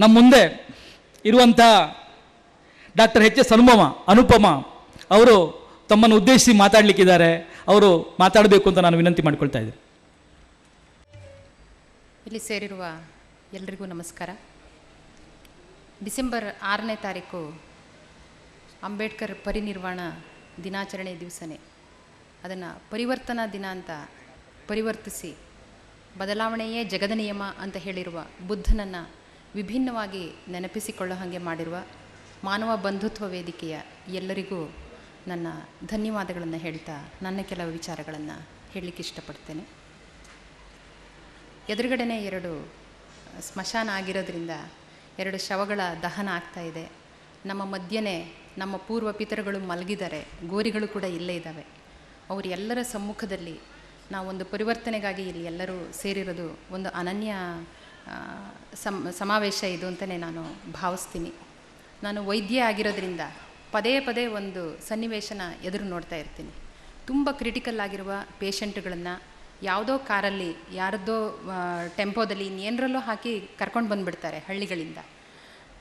ನಮ್ಮ ಮುಂದೆ ಇರುವಂಥ doctor H S Anupama Anupama ಅವರು ತಮ್ಮನ್ನು ಉದ್ದೇಶಿಸಿ ಮಾತಾಡಲಿಕ್ಕಿದ್ದಾರೆ. ಅವರು ಮಾತಾಡಬೇಕು ಅಂತ ನಾನು ವಿನಂತಿ ಮಾಡಿಕೊಳ್ತಾ ಇದ್ದೀನಿ. ಇಲ್ಲಿ ಸೇರಿರುವ ಎಲ್ರಿಗೂ ನಮಸ್ಕಾರ. ಡಿಸೆಂಬರ್ ಆರನೇ ತಾರೀಕು ಅಂಬೇಡ್ಕರ್ ಪರಿನಿರ್ವಾಣ ದಿನಾಚರಣೆ ದಿವಸನೇ. ಅದನ್ನು ಪರಿವರ್ತನಾ ದಿನ ಅಂತ ಪರಿವರ್ತಿಸಿ ಬದಲಾವಣೆಯೇ ಜಗದ ನಿಯಮ ಅಂತ ಹೇಳಿರುವ ಬುದ್ಧನನ್ನು ವಿಭಿನ್ನವಾಗಿ ನೆನಪಿಸಿಕೊಳ್ಳೋ ಹಾಗೆ ಮಾಡಿರುವ ಮಾನವ ಬಂಧುತ್ವ ವೇದಿಕೆಯ ಎಲ್ಲರಿಗೂ ನನ್ನ ಧನ್ಯವಾದಗಳನ್ನು ಹೇಳ್ತಾ ನನ್ನ ಕೆಲವು ವಿಚಾರಗಳನ್ನು ಹೇಳಲಿಕ್ಕೆ ಇಷ್ಟಪಡ್ತೇನೆ. ಎದುರುಗಡೆನೆ ಎರಡು ಸ್ಮಶಾನ ಆಗಿರೋದ್ರಿಂದ ಎರಡು ಶವಗಳ ದಹನ ಆಗ್ತಾ ಇದೆ. ನಮ್ಮ ಮಧ್ಯನೇ ನಮ್ಮ ಪೂರ್ವ ಪಿತರುಗಳು ಮಲಗಿದ್ದಾರೆ. ಗೋರಿಗಳು ಕೂಡ ಇಲ್ಲೇ ಇದ್ದಾವೆ. ಅವರೆಲ್ಲರ ಸಮ್ಮುಖದಲ್ಲಿ ನಾವೊಂದು ಪರಿವರ್ತನೆಗಾಗಿ ಇಲ್ಲಿ ಎಲ್ಲರೂ ಸೇರಿರೋದು ಒಂದು ಅನನ್ಯ ಸಮ್, ಸಮಾವೇಶ ಇದು ಅಂತಲೇ ನಾನು ಭಾವಿಸ್ತೀನಿ. ನಾನು ವೈದ್ಯ ಆಗಿರೋದ್ರಿಂದ ಪದೇ ಪದೇ ಒಂದು ಸನ್ನಿವೇಶನ ಎದುರು ನೋಡ್ತಾ ಇರ್ತೀನಿ. ತುಂಬ ಕ್ರಿಟಿಕಲ್ ಆಗಿರುವ ಪೇಷಂಟ್ಗಳನ್ನು ಯಾವುದೋ ಕಾರಲ್ಲಿ, ಯಾರದ್ದೋ ಟೆಂಪೋದಲ್ಲಿ ಇನ್ನೇನರಲ್ಲೋ ಹಾಕಿ ಕರ್ಕೊಂಡು ಬಂದುಬಿಡ್ತಾರೆ ಹಳ್ಳಿಗಳಿಂದ.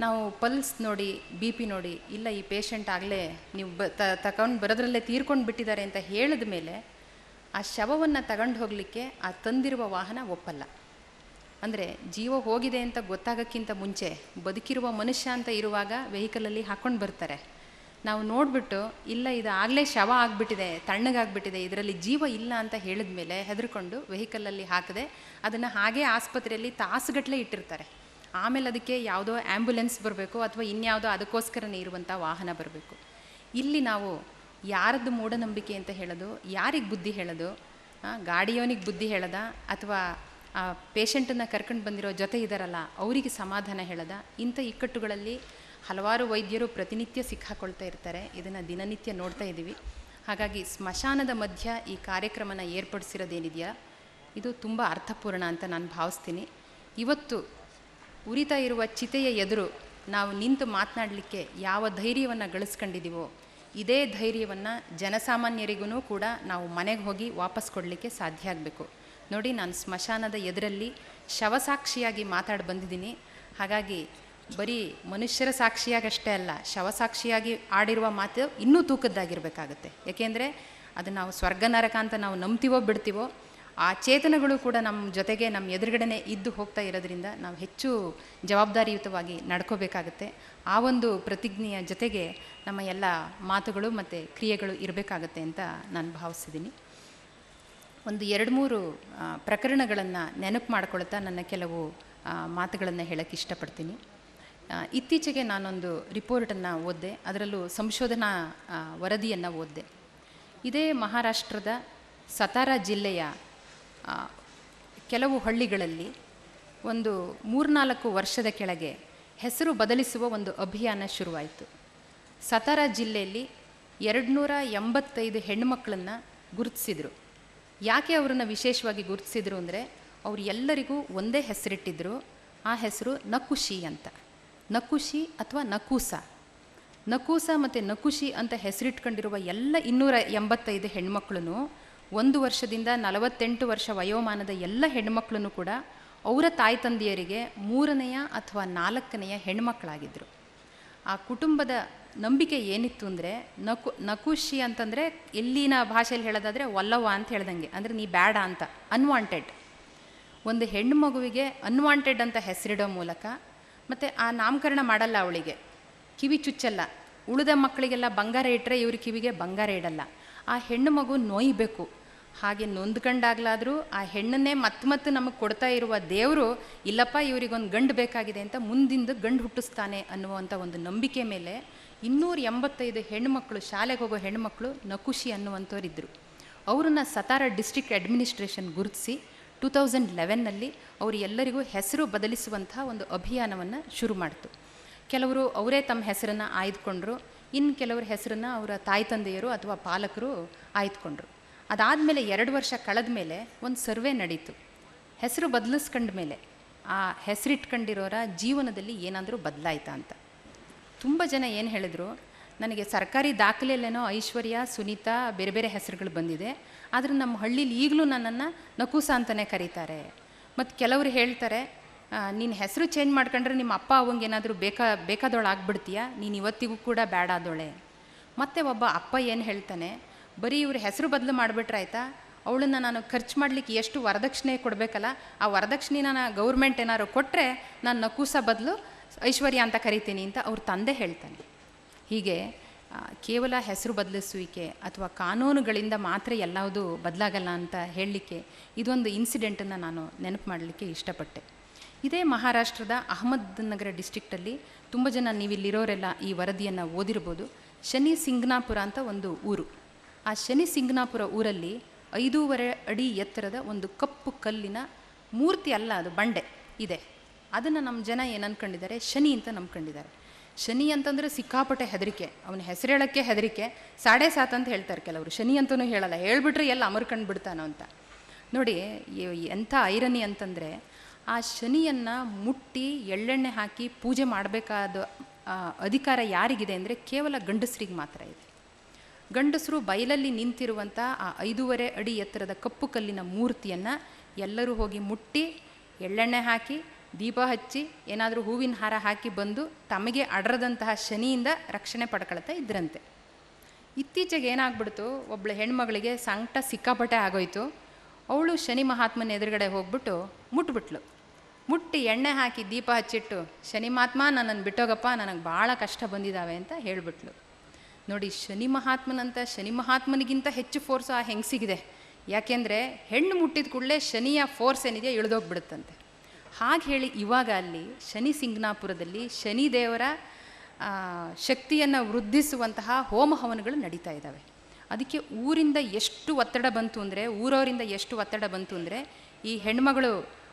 ನಾವು ಪಲ್ಸ್ ನೋಡಿ ಬಿ ಪಿ ನೋಡಿ, ಇಲ್ಲ ಈ ಪೇಷಂಟ್ ಆಗಲೇ ನೀವು ಬ ತಗೊಂಡು ಬರೋದ್ರಲ್ಲೇ ತೀರ್ಕೊಂಡು ಬಿಟ್ಟಿದ್ದಾರೆ ಅಂತ ಹೇಳಿದ ಮೇಲೆ ಆ ಶವವನ್ನು ತಗೊಂಡು ಹೋಗಲಿಕ್ಕೆ ಆ ತಂದಿರುವ ವಾಹನ ಒಪ್ಪಲ್ಲ. ಅಂದರೆ ಜೀವ ಹೋಗಿದೆ ಅಂತ ಗೊತ್ತಾಗೋಕ್ಕಿಂತ ಮುಂಚೆ ಬದುಕಿರುವ ಮನುಷ್ಯ ಅಂತ ಇರುವಾಗ ವೆಹಿಕಲಲ್ಲಿ ಹಾಕ್ಕೊಂಡು ಬರ್ತಾರೆ. ನಾವು ನೋಡಿಬಿಟ್ಟು, ಇಲ್ಲ ಇದು ಆಗಲೇ ಶವ ಆಗಿಬಿಟ್ಟಿದೆ, ತಣ್ಣಗಾಗ್ಬಿಟ್ಟಿದೆ, ಇದರಲ್ಲಿ ಜೀವ ಇಲ್ಲ ಅಂತ ಹೇಳಿದ ಮೇಲೆ ಹೆದರ್ಕೊಂಡು ವೆಹಿಕಲಲ್ಲಿ ಹಾಕದೆ ಅದನ್ನು ಹಾಗೇ ಆಸ್ಪತ್ರೆಯಲ್ಲಿ ತಾಸುಗಟ್ಟಲೆ ಇಟ್ಟಿರ್ತಾರೆ. ಆಮೇಲೆ ಅದಕ್ಕೆ ಯಾವುದೋ ಆ್ಯಂಬುಲೆನ್ಸ್ ಬರಬೇಕು ಅಥವಾ ಇನ್ಯಾವುದೋ ಅದಕ್ಕೋಸ್ಕರನೇ ಇರುವಂಥ ವಾಹನ ಬರಬೇಕು. ಇಲ್ಲಿ ನಾವು ಯಾರದ್ದು ಮೂಢನಂಬಿಕೆ ಅಂತ ಹೇಳೋದು, ಯಾರಿಗೆ ಬುದ್ಧಿ ಹೇಳೋದು ಗಾಡಿಯವನಿಗೆ ಬುದ್ಧಿ ಹೇಳದ ಅಥವಾ ಆ ಪೇಷಂಟನ್ನು ಕರ್ಕೊಂಡು ಬಂದಿರೋ ಜೊತೆ ಇದ್ದಾರಲ್ಲ ಅವರಿಗೆ ಸಮಾಧಾನ ಹೇಳದ. ಇಂಥ ಇಕ್ಕಟ್ಟುಗಳಲ್ಲಿ ಹಲವಾರು ವೈದ್ಯರು ಪ್ರತಿನಿತ್ಯ ಸಿಕ್ಕಾಕೊಳ್ತಾ ಇರ್ತಾರೆ. ಇದನ್ನು ದಿನನಿತ್ಯ ನೋಡ್ತಾ ಇದ್ದೀವಿ ಹಾಗಾಗಿ ಸ್ಮಶಾನದ ಮಧ್ಯ ಈ ಕಾರ್ಯಕ್ರಮನ ಏರ್ಪಡಿಸಿರೋದೇನಿದೆಯಾ? ಇದು ತುಂಬ ಅರ್ಥಪೂರ್ಣ ಅಂತ ನಾನು ಭಾವಿಸ್ತೀನಿ. ಇವತ್ತು ಉರಿತಾ ಇರುವ ಚಿತೆಯ ಎದುರು ನಾವು ನಿಂತು ಮಾತನಾಡಲಿಕ್ಕೆ ಯಾವ ಧೈರ್ಯವನ್ನು ಗಳಿಸ್ಕೊಂಡಿದ್ದೀವೋ ಇದೇ ಧೈರ್ಯವನ್ನು ಜನಸಾಮಾನ್ಯರಿಗೂ ಕೂಡ ನಾವು ಮನೆಗೆ ಹೋಗಿ ವಾಪಸ್ ಕೊಡಲಿಕ್ಕೆ ಸಾಧ್ಯ ಆಗಬೇಕು. ನೋಡಿ ನಾನು ಸ್ಮಶಾನದ ಎದುರಲ್ಲಿ ಶವಸಾಕ್ಷಿಯಾಗಿ ಮಾತಾಡಿ ಬಂದಿದ್ದೀನಿ. ಹಾಗಾಗಿ ಬರೀ ಮನುಷ್ಯರ ಸಾಕ್ಷಿಯಾಗಷ್ಟೇ ಅಲ್ಲ, ಶವಸಾಕ್ಷಿಯಾಗಿ ಆಡಿರುವ ಮಾತು ಇನ್ನೂ ತೂಕದ್ದಾಗಿರಬೇಕಾಗತ್ತೆ. ಯಾಕೆಂದರೆ ಅದು ನಾವು ಸ್ವರ್ಗ ನರಕ ಅಂತ ನಾವು ನಂಬ್ತೀವೋ ಬಿಡ್ತೀವೋ, ಆ ಚೇತನಗಳು ಕೂಡ ನಮ್ಮ ಜೊತೆಗೆ ನಮ್ಮ ಎದುರುಗಡೆನೆ ಇದ್ದು ಹೋಗ್ತಾ ಇರೋದ್ರಿಂದ ನಾವು ಹೆಚ್ಚು ಜವಾಬ್ದಾರಿಯುತವಾಗಿ ನಡ್ಕೋಬೇಕಾಗತ್ತೆ. ಆ ಒಂದು ಪ್ರತಿಜ್ಞೆಯ ಜೊತೆಗೆ ನಮ್ಮ ಎಲ್ಲ ಮಾತುಗಳು ಮತ್ತು ಕ್ರಿಯೆಗಳು ಇರಬೇಕಾಗತ್ತೆ ಅಂತ ನಾನು ಭಾವಿಸಿದ್ದೀನಿ. ಒಂದು ಎರಡು ಮೂರು ಪ್ರಕರಣಗಳನ್ನು ನೆನಪು ಮಾಡ್ಕೊಳ್ತಾ ನನ್ನ ಕೆಲವು ಮಾತುಗಳನ್ನು ಹೇಳೋಕ್ಕೆ ಇಷ್ಟಪಡ್ತೀನಿ. ಇತ್ತೀಚೆಗೆ ನಾನೊಂದು ರಿಪೋರ್ಟನ್ನು ಓದಿದೆ. ಅದರಲ್ಲೂ ಸಂಶೋಧನಾ ವರದಿಯನ್ನು ಓದಿದೆ. ಇದೇ ಮಹಾರಾಷ್ಟ್ರದ ಸತಾರಾ ಜಿಲ್ಲೆಯ ಕೆಲವು ಹಳ್ಳಿಗಳಲ್ಲಿ ಒಂದು ಮೂರ್ನಾಲ್ಕು ವರ್ಷದ ಕೆಳಗೆ ಹೆಸರು ಬದಲಿಸುವ ಒಂದು ಅಭಿಯಾನ ಶುರುವಾಯಿತು. ಸತಾರಾ ಜಿಲ್ಲೆಯಲ್ಲಿ ಎರಡುನೂರ ಎಂಬತ್ತೈದು ಹೆಣ್ಣುಮಕ್ಕಳನ್ನು ಗುರುತಿಸಿದರು. ಯಾಕೆ ಅವರನ್ನು ವಿಶೇಷವಾಗಿ ಗುರುತಿಸಿದ್ರು ಅಂದರೆ ಅವರು ಎಲ್ಲರಿಗೂ ಒಂದೇ ಹೆಸರಿಟ್ಟಿದ್ದರು ಆ ಹೆಸರು ನಕುಶಿ ಅಂತ. ನಕುಶಿ ಅಥವಾ ನಕೂಸ. ನಕೂಸ ಮತ್ತು ನಕುಶಿ ಅಂತ ಹೆಸರಿಟ್ಕೊಂಡಿರುವ ಎಲ್ಲ ಇನ್ನೂರ ಎಂಬತ್ತೈದು ಹೆಣ್ಮಕ್ಳು ಒಂದು ವರ್ಷದಿಂದ ನಲವತ್ತೆಂಟು ವರ್ಷ ವಯೋಮಾನದ ಎಲ್ಲ ಹೆಣ್ಮಕ್ಳು ಕೂಡ ಅವರ ತಾಯಿ ತಂದೆಯರಿಗೆ ಮೂರನೆಯ ಅಥವಾ ನಾಲ್ಕನೆಯ ಹೆಣ್ಮಕ್ಳಾಗಿದ್ದರು ಆ ಕುಟುಂಬದ ನಂಬಿಕೆ ಏನಿತ್ತು ಅಂದರೆ, ನಕು ನಕುಶಿ ಅಂತಂದರೆ ಎಲ್ಲಿನ ಭಾಷೆಯಲ್ಲಿ ಹೇಳೋದಾದರೆ ಒಲ್ಲವ ಅಂತ ಹೇಳ್ದಂಗೆ. ಅಂದರೆ ನೀ ಬೇಡ ಅಂತ ಅನ್ವಾಂಟೆಡ್ ಒಂದು ಹೆಣ್ಣು ಮಗುವಿಗೆ ಅನ್ವಾಂಟೆಡ್ ಅಂತ ಹೆಸರಿಡೋ ಮೂಲಕ, ಮತ್ತು ಆ ನಾಮಕರಣ ಮಾಡಲ್ಲ ಅವಳಿಗೆ. ಕಿವಿ ಚುಚ್ಚಲ್ಲ. ಉಳಿದ ಮಕ್ಕಳಿಗೆಲ್ಲ ಬಂಗಾರ ಇಟ್ಟರೆ ಇವ್ರ ಕಿವಿಗೆ ಬಂಗಾರ ಇಡಲ್ಲ. ಆ ಹೆಣ್ಣು ಮಗು ನೋಯ್ಬೇಕು. ಹಾಗೆ ನೊಂದ್ಕೊಂಡಾಗ್ಲಾದರೂ ಆ ಹೆಣ್ಣನ್ನೇ ಮತ್ತೆ ಮತ್ತೆ ನಮಗೆ ಕೊಡ್ತಾ ಇರುವ ದೇವರು, ಇಲ್ಲಪ್ಪ ಇವರಿಗೊಂದು ಗಂಡು ಬೇಕಾಗಿದೆ ಅಂತ ಮುಂದಿಂದು ಗಂಡು ಹುಟ್ಟಿಸ್ತಾನೆ ಅನ್ನುವಂಥ ಒಂದು ನಂಬಿಕೆ ಮೇಲೆ ಇನ್ನೂರ ಎಂಬತ್ತೈದು ಹೆಣ್ಣುಮಕ್ಕಳು ಶಾಲೆಗೆ ಹೋಗೋ ಹೆಣ್ಣುಮಕ್ಕಳು ನಕುಶಿ ಅನ್ನುವಂಥವ್ರಿದ್ದರು ಅವರನ್ನು ಸತಾರ ಡಿಸ್ಟ್ರಿಕ್ಟ್ ಅಡ್ಮಿನಿಸ್ಟ್ರೇಷನ್ ಗುರುತಿಸಿ ಟೂ ತೌಸಂಡ್ ಲೆವೆನ್ನಲ್ಲಿ ಅವರು ಎಲ್ಲರಿಗೂ ಹೆಸರು ಬದಲಿಸುವಂಥ ಒಂದು ಅಭಿಯಾನವನ್ನು ಶುರು ಮಾಡಿತು. ಕೆಲವರು ಅವರೇ ತಮ್ಮ ಹೆಸರನ್ನು ಆಯ್ದುಕೊಂಡ್ರು ಇನ್ನು ಕೆಲವರ ಹೆಸರನ್ನು ಅವರ ತಾಯಿ ತಂದೆಯರು ಅಥವಾ ಪಾಲಕರು ಆಯ್ದುಕೊಂಡ್ರು. ಅದಾದಮೇಲೆ ಎರಡು ವರ್ಷ ಕಳೆದ ಮೇಲೆ ಒಂದು ಸರ್ವೆ ನಡೀತು. ಹೆಸರು ಬದಲಿಸ್ಕೊಂಡ ಮೇಲೆ ಆ ಹೆಸರಿಟ್ಕೊಂಡಿರೋರ ಜೀವನದಲ್ಲಿ ಏನಾದರೂ ಬದಲಾಯ್ತಾ ಅಂತ. ತುಂಬ ಜನ ಏನು ಹೇಳಿದ್ರು, ನನಗೆ ಸರ್ಕಾರಿ ದಾಖಲೆಯಲ್ಲೇನೋ ಐಶ್ವರ್ಯ, ಸುನೀತಾ, ಬೇರೆ ಬೇರೆ ಹೆಸರುಗಳು ಬಂದಿದೆ. ಆದರೆ ನಮ್ಮ ಹಳ್ಳೀಲಿ ಈಗಲೂ ನನ್ನನ್ನು ನಕೂಸ ಅಂತಲೇ ಕರೀತಾರೆ. ಮತ್ತು ಕೆಲವರು ಹೇಳ್ತಾರೆ ನಿನ್ನ ಹೆಸರು ಚೇಂಜ್ ಮಾಡ್ಕೊಂಡ್ರೆ ನಿಮ್ಮ ಅಪ್ಪ ಅವಂಗೆ ಏನಾದರೂ ಬೇಕಾ ಬೇಕಾದವಳು ಆಗ್ಬಿಡ್ತೀಯ? ನೀನು ಇವತ್ತಿಗೂ ಕೂಡ ಮತ್ತು ಮತ್ತೆ ಒಬ್ಬ ಅಪ್ಪ ಏನು ಹೇಳ್ತಾನೆ, ಬರೀ ಇವ್ರ ಹೆಸರು ಬದಲು ಮಾಡಿಬಿಟ್ರಾಯ್ತಾ ಅವಳನ್ನ ನಾನು ಖರ್ಚು ಮಾಡಲಿಕ್ಕೆ ಎಷ್ಟು ವರದಕ್ಷಿಣೆ ಕೊಡಬೇಕಲ್ಲ? ಆ ವರದಕ್ಷಿಣೆ ನಾನು ಗೌರ್ಮೆಂಟ್ ಏನಾದ್ರು ಕೊಟ್ಟರೆ ನಾನು ನಕೂಸ ಬದಲು ಐಶ್ವರ್ಯ ಅಂತ ಕರಿತೀನಿ ಅಂತ ಅವ್ರ ತಂದೆ ಹೇಳ್ತಾನೆ. ಹೀಗೆ ಕೇವಲ ಹೆಸರು ಬದಲಿಸುವಿಕೆ ಅಥವಾ ಕಾನೂನುಗಳಿಂದ ಮಾತ್ರ ಎಲ್ಲವುದು ಬದಲಾಗಲ್ಲ ಅಂತ ಹೇಳಲಿಕ್ಕೆ ಇದೊಂದು ಇನ್ಸಿಡೆಂಟನ್ನು ನಾನು ನೆನಪು ಮಾಡಲಿಕ್ಕೆ ಇಷ್ಟಪಟ್ಟೆ. ಇದೇ ಮಹಾರಾಷ್ಟ್ರದ ಅಹಮದ್ ನಗರ ಡಿಸ್ಟಿಕ್ಟಲ್ಲಿ ತುಂಬ ಜನ ನೀವಿಲ್ಲಿರೋರೆಲ್ಲ ಈ ವರದಿಯನ್ನು ಓದಿರ್ಬೋದು. ಶನಿ ಸಿಂಗ್ನಾಪುರ ಅಂತ ಒಂದು ಊರು. ಆ ಶನಿ ಸಿಂಗ್ನಾಪುರ ಊರಲ್ಲಿ ಐದೂವರೆ ಅಡಿ ಎತ್ತರದ ಒಂದು ಕಪ್ಪು ಕಲ್ಲಿನ ಮೂರ್ತಿ ಅಲ್ಲ ಅದು, ಬಂಡೆ ಇದೆ. ಅದನ್ನು ನಮ್ಮ ಜನ ಏನು ಅನ್ಕೊಂಡಿದ್ದಾರೆ ಶನಿ ಅಂತ ನಂಬ್ಕೊಂಡಿದ್ದಾರೆ. ಶನಿ ಅಂತಂದರೆ ಸಿಕ್ಕಾಪಟ್ಟೆ ಹೆದರಿಕೆ. ಅವನ ಹೆಸರು ಹೇಳೋಕ್ಕೆ ಹೆದರಿಕೆ. ಸಾಡೆ ಸಾತ್ ಅಂತ ಹೇಳ್ತಾರೆ ಕೆಲವರು. ಶನಿ ಅಂತಲೂ ಹೇಳಲ್ಲ. ಹೇಳ್ಬಿಟ್ರೆ ಎಲ್ಲ ಅಮರ್ಕಂಡು ಬಿಡ್ತಾನೋ ಅಂತ. ನೋಡಿ ಎಂಥ ಐರನಿ ಅಂತಂದರೆ ಆ ಶನಿಯನ್ನು ಮುಟ್ಟಿ ಎಳ್ಳೆಣ್ಣೆ ಹಾಕಿ ಪೂಜೆ ಮಾಡಬೇಕಾದ ಅಧಿಕಾರ ಯಾರಿಗಿದೆ ಅಂದರೆ ಕೇವಲ ಗಂಡಸರಿಗೆ ಮಾತ್ರ ಇದೆ. ಗಂಡಸರು ಬಯಲಲ್ಲಿ ನಿಂತಿರುವಂಥ ಆ ಐದೂವರೆ ಅಡಿ ಎತ್ತರದ ಕಪ್ಪು ಕಲ್ಲಿನ ಮೂರ್ತಿಯನ್ನು ಎಲ್ಲರೂ ಹೋಗಿ ಮುಟ್ಟಿ ಎಳ್ಳೆಣ್ಣೆ ಹಾಕಿ ದೀಪ ಹಚ್ಚಿ ಏನಾದರೂ ಹೂವಿನ ಹಾರ ಹಾಕಿ ಬಂದು ತಮಗೆ ಅಡರದಂತಹ ಶನಿಯಿಂದ ರಕ್ಷಣೆ ಪಡ್ಕೊಳ್ತಾ ಇದ್ರಂತೆ. ಇತ್ತೀಚೆಗೆ ಏನಾಗ್ಬಿಡ್ತು ಒಬ್ಬಳು ಹೆಣ್ಮಗಳಿಗೆ ಸಂಕಟ ಸಿಕ್ಕಾಪಟ್ಟೆ ಆಗೋಯ್ತು. ಅವಳು ಶನಿ ಮಹಾತ್ಮನ ಎದುರುಗಡೆ ಹೋಗ್ಬಿಟ್ಟು ಮುಟ್ಬಿಟ್ಲು. ಮುಟ್ಟಿ ಎಣ್ಣೆ ಹಾಕಿ ದೀಪ ಹಚ್ಚಿಟ್ಟು, ಶನಿ ಮಹಾತ್ಮ, ನನ್ನನ್ನು ಬಿಟ್ಟೋಗಪ್ಪ, ನನಗೆ ಭಾಳ ಕಷ್ಟ ಬಂದಿದ್ದಾವೆ ಅಂತ ಹೇಳಿಬಿಟ್ಲು. ನೋಡಿ, ಶನಿ ಮಹಾತ್ಮನಂತ ಶನಿ ಮಹಾತ್ಮನಿಗಿಂತ ಹೆಚ್ಚು ಫೋರ್ಸ್ ಆ ಹೆಂಗಸಿಗಿದೆ. ಯಾಕೆಂದರೆ, ಹೆಣ್ಣು ಮುಟ್ಟಿದ ಕೂಡಲೇ ಶನಿಯ ಫೋರ್ಸ್ ಏನಿದೆ ಇಳಿದೋಗ್ಬಿಡುತ್ತಂತೆ. ಹಾಗೆ ಹೇಳಿ ಇವಾಗ ಅಲ್ಲಿ ಶನಿ ಸಿಂಗ್ನಾಪುರದಲ್ಲಿ ಶನಿ ದೇವರ ಶಕ್ತಿಯನ್ನು ವೃದ್ಧಿಸುವಂತಹ ಹೋಮ ಹವನಗಳು ನಡೀತಾ ಇದ್ದಾವೆ. ಅದಕ್ಕೆ ಊರಿಂದ ಎಷ್ಟು ಒತ್ತಡ ಬಂತು ಅಂದರೆ, ಊರವರಿಂದ ಎಷ್ಟು ಒತ್ತಡ ಬಂತು ಅಂದರೆ, ಈ ಹೆಣ್ಮಗಳು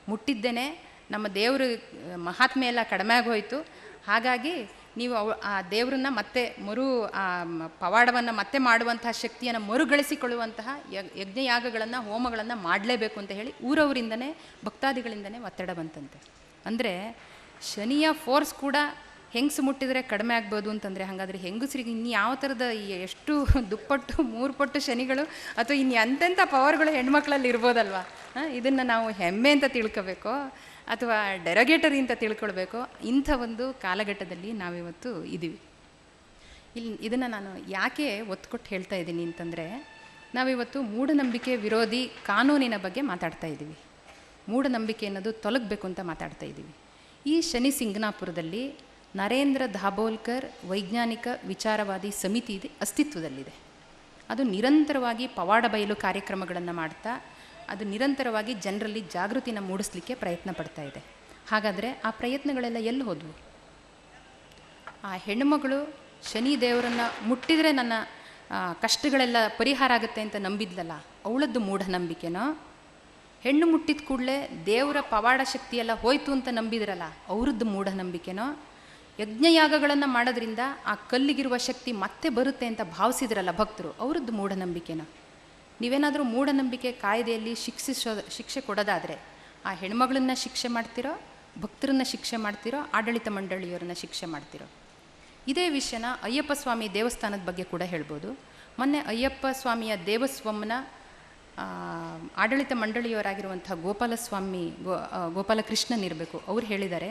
ಮುಟ್ಟಿದ್ದೇನೆ, ನಮ್ಮ ದೇವರು ಮಹಾತ್ಮೆ ಎಲ್ಲ ಕಡಿಮೆ ಆಗೋಯಿತು, ಹಾಗಾಗಿ ನೀವು ಅವ ಆ ದೇವರನ್ನ ಮತ್ತೆ ಮರು, ಆ ಪವಾಡವನ್ನು ಮತ್ತೆ ಮಾಡುವಂತಹ ಶಕ್ತಿಯನ್ನು ಮರುಗಳಿಸಿಕೊಳ್ಳುವಂತಹ ಯಗ್, ಯಜ್ಞಯಾಗಗಳನ್ನು, ಹೋಮಗಳನ್ನು ಮಾಡಲೇಬೇಕು ಅಂತ ಹೇಳಿ ಊರವರಿಂದನೇ, ಭಕ್ತಾದಿಗಳಿಂದನೇ ಒತ್ತಡ ಬಂತಂತೆ. ಅಂದರೆ ಶನಿಯ ಫೋರ್ಸ್ ಕೂಡ ಹೆಂಗಸು ಮುಟ್ಟಿದರೆ ಕಡಿಮೆ ಆಗ್ಬೋದು ಅಂತಂದರೆ ಹಾಗಾದರೆ ಹೆಂಗಸರಿಗೆ ಇನ್ನು ಯಾವ ಥರದ ಎಷ್ಟು ದುಪ್ಪಟ್ಟು ಮೂರು ಪಟ್ಟು ಶನಿಗಳು ಅಥವಾ ಇನ್ನು ಎಂತೆಂಥ ಪವರ್ಗಳು ಹೆಣ್ಮಕ್ಳಲ್ಲಿ ಇರ್ಬೋದಲ್ವಾ? ಇದನ್ನು ನಾವು ಹೆಮ್ಮೆ ಅಂತ ತಿಳ್ಕೋಬೇಕು. ಅಥವಾ ಡೆರಗೇಟರಿ ಅಂತ ತಿಳ್ಕೊಳ್ಬೇಕು, ಇಂಥ ಒಂದು ಕಾಲಘಟ್ಟದಲ್ಲಿ ನಾವಿವತ್ತು ಇದ್ದೀವಿ ಇಲ್ಲಿ ಇದನ್ನು ನಾನು ಯಾಕೆ ಒತ್ತು ಕೊಟ್ಟು ಹೇಳ್ತಾ ಇದ್ದೀನಿ ಅಂತಂದರೆ, ನಾವಿವತ್ತು ಮೂಢನಂಬಿಕೆ ವಿರೋಧಿ ಕಾನೂನಿನ ಬಗ್ಗೆ ಮಾತಾಡ್ತಾ ಇದ್ದೀವಿ ಮೂಢನಂಬಿಕೆ ಅನ್ನೋದು ತೊಲಗಬೇಕು ಅಂತ ಮಾತಾಡ್ತಾ ಇದ್ದೀವಿ ಈ ಶನಿ ಸಿಂಗ್ನಾಪುರದಲ್ಲಿ ನರೇಂದ್ರ ಧಾಬೋಲ್ಕರ್ ವೈಜ್ಞಾನಿಕ ವಿಚಾರವಾದಿ ಸಮಿತಿ ಅಸ್ತಿತ್ವದಲ್ಲಿದೆ. ಅದು ನಿರಂತರವಾಗಿ ಪವಾಡ ಬಯಲು ಕಾರ್ಯಕ್ರಮಗಳನ್ನು ಮಾಡ್ತಾ ಅದು ನಿರಂತರವಾಗಿ ಜನರಲ್ಲಿ ಜಾಗೃತಿನ ಮೂಡಿಸ್ಲಿಕ್ಕೆ ಪ್ರಯತ್ನ ಪಡ್ತಾ ಇದೆ. ಹಾಗಾದರೆ ಆ ಪ್ರಯತ್ನಗಳೆಲ್ಲ ಎಲ್ಲಿ ಹೋದವು? ಆ ಹೆಣ್ಣುಮಗಳು ಶನಿ ದೇವರನ್ನು ಮುಟ್ಟಿದರೆ ನನ್ನ ಕಷ್ಟಗಳೆಲ್ಲ ಪರಿಹಾರ ಆಗುತ್ತೆ ಅಂತ ನಂಬಿದ್ಲಲ್ಲ, ಅವಳದ್ದು ಮೂಢನಂಬಿಕೆನೋ? ಹೆಣ್ಣು ಮುಟ್ಟಿದ ಕೂಡಲೇ ದೇವರ ಪವಾಡ ಶಕ್ತಿಯೆಲ್ಲ ಹೋಯ್ತು ಅಂತ ನಂಬಿದ್ರಲ್ಲ, ಅವ್ರದ್ದು ಮೂಢನಂಬಿಕೆನೋ? ಯಜ್ಞಯಾಗಗಳನ್ನು ಮಾಡೋದ್ರಿಂದ ಆ ಕಲ್ಲಿಗಿರುವ ಶಕ್ತಿ ಮತ್ತೆ ಬರುತ್ತೆ ಅಂತ ಭಾವಿಸಿದ್ರಲ್ಲ ಭಕ್ತರು, ಅವರದ್ದು ಮೂಢನಂಬಿಕೆನೋ? ನೀವೇನಾದರೂ ಮೂಢನಂಬಿಕೆ ಕಾಯ್ದೆಯಲ್ಲಿ ಶಿಕ್ಷಿಸೋ, ಶಿಕ್ಷೆ ಕೊಡೋದಾದರೆ ಆ ಹೆಣ್ಮಗಳನ್ನ ಶಿಕ್ಷೆ ಮಾಡ್ತಿರೋ, ಭಕ್ತರನ್ನ ಶಿಕ್ಷೆ ಮಾಡ್ತಿರೋ, ಆಡಳಿತ ಮಂಡಳಿಯವರನ್ನ ಶಿಕ್ಷೆ ಮಾಡ್ತಿರೋ. ಇದೇ ವಿಷಯನ ಅಯ್ಯಪ್ಪ ಸ್ವಾಮಿ ದೇವಸ್ಥಾನದ ಬಗ್ಗೆ ಕೂಡ ಹೇಳ್ಬೋದು. ಮೊನ್ನೆ ಅಯ್ಯಪ್ಪ ಸ್ವಾಮಿಯ ದೇವಸ್ವಮ್ನ ಆಡಳಿತ ಮಂಡಳಿಯವರಾಗಿರುವಂಥ ಗೋಪಾಲಸ್ವಾಮಿ, ಗೋ ಗೋಪಾಲಕೃಷ್ಣನ್ ಇರಬೇಕು. ಅವ್ರು ಹೇಳಿದ್ದಾರೆ,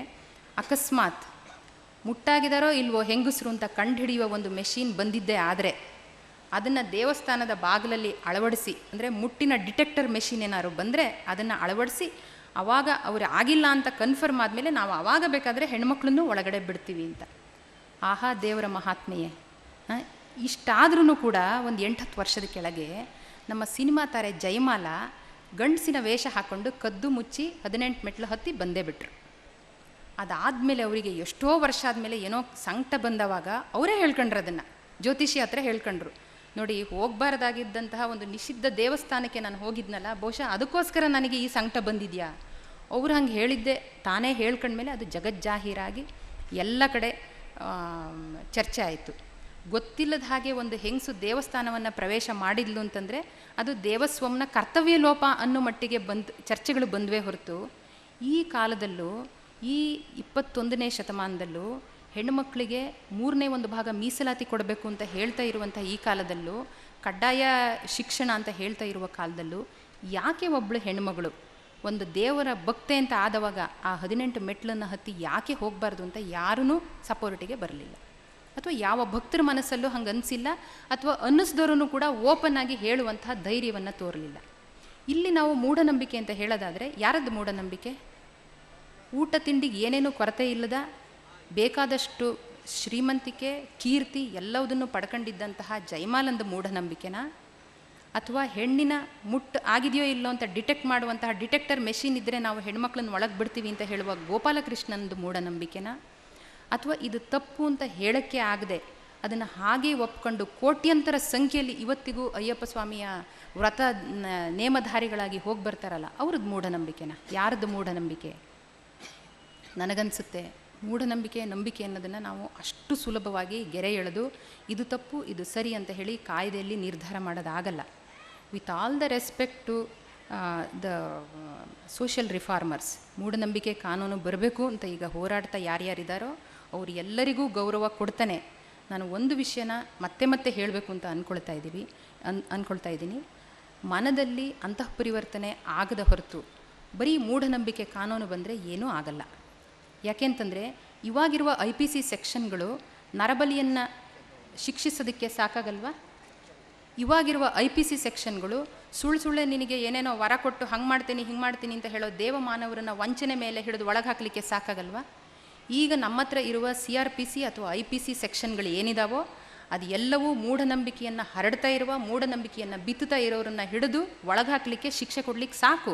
ಅಕಸ್ಮಾತ್ ಮುಟ್ಟಾಗಿದಾರೋ ಇಲ್ವೋ ಹೆಂಗಸರು ಅಂತ ಕಂಡುಹಿಡಿಯುವ ಒಂದು ಮೆಷಿನ್ ಬಂದಿದ್ದೇ ಆದರೆ ಅದನ್ನು ದೇವಸ್ಥಾನದ ಬಾಗಿಲಲ್ಲಿ ಅಳವಡಿಸಿ, ಅಂದರೆ ಮುಟ್ಟಿನ ಡಿಟೆಕ್ಟರ್ ಮೆಷಿನ್ ಏನಾದ್ರು ಬಂದರೆ ಅದನ್ನು ಅಳವಡಿಸಿ ಆವಾಗ ಅವರು ಆಗಿಲ್ಲ ಅಂತ ಕನ್ಫರ್ಮ್ ಆದಮೇಲೆ ನಾವು ಆವಾಗ ಬೇಕಾದರೆ ಹೆಣ್ಮಕ್ಳನ್ನು ಒಳಗಡೆ ಬಿಡ್ತೀವಿ ಅಂತ. ಆಹಾ ದೇವರ ಮಹಾತ್ಮೆಯೇ. ಇಷ್ಟಾದ್ರೂ ಕೂಡ ಒಂದು ಎಂಟತ್ತು ವರ್ಷದ ಕೆಳಗೆ ನಮ್ಮ ಸಿನಿಮಾ ತಾರೆ ಜಯಮಾಲ ಗಂಡಸಿನ ವೇಷ ಹಾಕ್ಕೊಂಡು ಕದ್ದು ಮುಚ್ಚಿ ಹದಿನೆಂಟು ಮೆಟ್ಲು ಹತ್ತಿ ಬಂದೇ ಬಿಟ್ರು. ಅದಾದಮೇಲೆ ಅವರಿಗೆ ಎಷ್ಟೋ ವರ್ಷ ಆದಮೇಲೆ ಏನೋ ಸಂಕಟ ಬಂದವಾಗ ಅವರೇ ಹೇಳ್ಕೊಂಡ್ರು ಅದನ್ನು. ಜ್ಯೋತಿಷಿ ಹತ್ರ ಹೇಳ್ಕೊಂಡ್ರು. ನೋಡಿ, ಹೋಗಬಾರ್ದಾಗಿದ್ದಂತಹ ಒಂದು ನಿಷಿದ್ಧ ದೇವಸ್ಥಾನಕ್ಕೆ ನಾನು ಹೋಗಿದ್ನಲ್ಲ, ಬಹುಶಃ ಅದಕ್ಕೋಸ್ಕರ ನನಗೆ ಈ ಸಂಕಟ ಬಂದಿದೆಯಾ? ಅವ್ರು ಹಂಗೆ ಹೇಳಿದ್ದೆ, ತಾನೇ ಹೇಳ್ಕೊಂಡ್ಮೇಲೆ ಅದು ಜಗಜ್ಜಾಹೀರಾಗಿ ಎಲ್ಲ ಕಡೆ ಚರ್ಚೆ ಆಯಿತು. ಗೊತ್ತಿಲ್ಲದ ಹಾಗೆ ಒಂದು ಹೆಂಗಸು ದೇವಸ್ಥಾನವನ್ನು ಪ್ರವೇಶ ಮಾಡಿದ್ಲು ಅಂತಂದರೆ, ಅದು ದೇವಸ್ವಂನ ಕರ್ತವ್ಯ ಲೋಪ ಅನ್ನೋ ಮಟ್ಟಿಗೆ ಬಂದು, ಚರ್ಚೆಗಳು ಬಂದವೇ ಹೊರತು, ಈ ಕಾಲದಲ್ಲೂ, ಈ ಇಪ್ಪತ್ತೊಂದನೇ ಶತಮಾನದಲ್ಲೂ ಹೆಣ್ಣುಮಕ್ಕಳಿಗೆ ಮೂರನೇ ಒಂದು ಭಾಗ ಮೀಸಲಾತಿ ಕೊಡಬೇಕು ಅಂತ ಹೇಳ್ತಾ ಇರುವಂಥ ಈ ಕಾಲದಲ್ಲೂ ಕಡ್ಡಾಯ ಶಿಕ್ಷಣ ಅಂತ ಹೇಳ್ತಾ ಇರುವ ಕಾಲದಲ್ಲೂ ಯಾಕೆ ಒಬ್ಬಳು ಹೆಣ್ಮಗಳು ಒಂದು ದೇವರ ಭಕ್ತೆ ಅಂತ ಆದವಾಗ ಆ ಹದಿನೆಂಟು ಮೆಟ್ಲನ್ನು ಹತ್ತಿ ಯಾಕೆ ಹೋಗಬಾರ್ದು ಅಂತ ಯಾರೂ ಸಪೋರ್ಟಿಗೆ ಬರಲಿಲ್ಲ. ಅಥವಾ ಯಾವ ಭಕ್ತರ ಮನಸ್ಸಲ್ಲೂ ಹಂಗೆ ಅನಿಸಿಲ್ಲ, ಅಥವಾ ಅನ್ನಿಸ್ದವ್ರೂ ಕೂಡ ಓಪನ್ ಆಗಿ ಹೇಳುವಂತಹ ಧೈರ್ಯವನ್ನು ತೋರಲಿಲ್ಲ. ಇಲ್ಲಿ ನಾವು ಮೂಢನಂಬಿಕೆ ಅಂತ ಹೇಳೋದಾದರೆ ಯಾರದ್ದು ಮೂಢನಂಬಿಕೆ? ಊಟ ತಿಂಡಿಗೆ ಏನೇನೂ ಕೊರತೆ ಇಲ್ಲದ ಬೇಕಾದಷ್ಟು ಶ್ರೀಮಂತಿಕೆ, ಕೀರ್ತಿ ಎಲ್ಲವುದನ್ನು ಪಡ್ಕೊಂಡಿದ್ದಂತಹ ಜೈಮಾಲಂದ ಮೂಢನಂಬಿಕೆನ ಅಥವಾ ಹೆಣ್ಣಿನ ಮುಟ್ಟು ಆಗಿದೆಯೋ ಇಲ್ಲೋ ಅಂತ ಡಿಟೆಕ್ಟ್ ಮಾಡುವಂತಹ ಡಿಟೆಕ್ಟರ್ ಮೆಷಿನ್ ಇದ್ದರೆ ನಾವು ಹೆಣ್ಮಕ್ಳನ್ನ ಒಳಗೆ ಬಿಡ್ತೀವಿ ಅಂತ ಹೇಳುವ ಗೋಪಾಲಕೃಷ್ಣನದು ಮೂಢನಂಬಿಕೆನ? ಅಥವಾ ಇದು ತಪ್ಪು ಅಂತ ಹೇಳಕ್ಕೆ ಆಗದೆ ಅದನ್ನು ಹಾಗೆ ಒಪ್ಕೊಂಡು ಕೋಟ್ಯಂತರ ಸಂಖ್ಯೆಯಲ್ಲಿ ಇವತ್ತಿಗೂ ಅಯ್ಯಪ್ಪ ಸ್ವಾಮಿಯ ವ್ರತ ನೇಮಧಾರಿಗಳಾಗಿ ಹೋಗಿ ಬರ್ತಾರಲ್ಲ ಅವ್ರದ್ದು ಮೂಢನಂಬಿಕೆನ? ಯಾರದ್ದು ಮೂಢನಂಬಿಕೆ? ನನಗನ್ಸುತ್ತೆ. ಮೂಢನಂಬಿಕೆ, ನಂಬಿಕೆ ಅನ್ನೋದನ್ನು ನಾವು ಅಷ್ಟು ಸುಲಭವಾಗಿ ಗೆರೆ ಎಳೆದು, ಇದು ತಪ್ಪು, ಇದು ಸರಿ ಅಂತ ಹೇಳಿ ಕಾಯ್ದೆಯಲ್ಲಿ ನಿರ್ಧಾರ ಮಾಡೋದಾಗಲ್ಲ. With all the respect to the social reformers ಮೂಢನಂಬಿಕೆ ಕಾನೂನು ಬರಬೇಕು ಅಂತ ಈಗ ಹೋರಾಡ್ತಾ ಯಾರ್ಯಾರಿದ್ದಾರೋ ಅವ್ರು ಎಲ್ಲರಿಗೂ ಗೌರವ ಕೊಡ್ತಾನೆ. ನಾನು ಒಂದು ವಿಷಯನ ಮತ್ತೆ ಮತ್ತೆ ಹೇಳಬೇಕು ಅಂತ ಅಂದ್ಕೊಳ್ತಾ ಇದ್ದೀವಿ, ಅನ್ ಅಂದ್ಕೊಳ್ತಾ ಇದ್ದೀನಿ. ಮನದಲ್ಲಿ ಅಂತಃಪರಿವರ್ತನೆ ಆಗದ ಹೊರತು, ಬರೀ ಮೂಢನಂಬಿಕೆ ಕಾನೂನು ಬಂದರೆ ಏನೂ ಆಗಲ್ಲ. ಯಾಕೆಂತಂದರೆ ಇವಾಗಿರುವ ಐ ಪಿ ಸಿ ಸೆಕ್ಷನ್ಗಳು ನರಬಲಿಯನ್ನು ಶಿಕ್ಷಿಸೋದಕ್ಕೆ ಸಾಕಾಗಲ್ವಾ? ಇವಾಗಿರುವ ಐ ಪಿ ಸಿ ಸೆಕ್ಷನ್ಗಳು ಸುಳ್ಳು ಸುಳ್ಳೆ ನಿನಗೆ ಏನೇನೋ ವರ ಕೊಟ್ಟು ಹಂಗೆ ಮಾಡ್ತೀನಿ, ಹಿಂಗೆ ಮಾಡ್ತೀನಿ ಅಂತ ಹೇಳೋ ದೇವಮಾನವರನ್ನ ವಂಚನೆ ಮೇಲೆ ಹಿಡಿದು ಒಳಗೆ ಹಾಕಲಿಕ್ಕೆ ಸಾಕಾಗಲ್ವಾ? ಈಗ ನಮ್ಮ ಹತ್ರ ಇರುವ ಸಿ ಆರ್ ಪಿ ಸಿ ಅಥವಾ ಐ ಪಿ ಸಿ ಸೆಕ್ಷನ್ಗಳು ಏನಿದಾವೋ ಅದು ಎಲ್ಲವೂ ಮೂಢನಂಬಿಕೆಯನ್ನು ಹರಡ್ತಾ ಇರುವ, ಮೂಢನಂಬಿಕೆಯನ್ನು ಬಿತ್ತುತ್ತಾ ಇರೋರನ್ನು ಹಿಡಿದು ಒಳಗೆ ಹಾಕಲಿಕ್ಕೆ ಶಿಕ್ಷೆ ಕೊಡಲಿಕ್ಕೆ ಸಾಕು.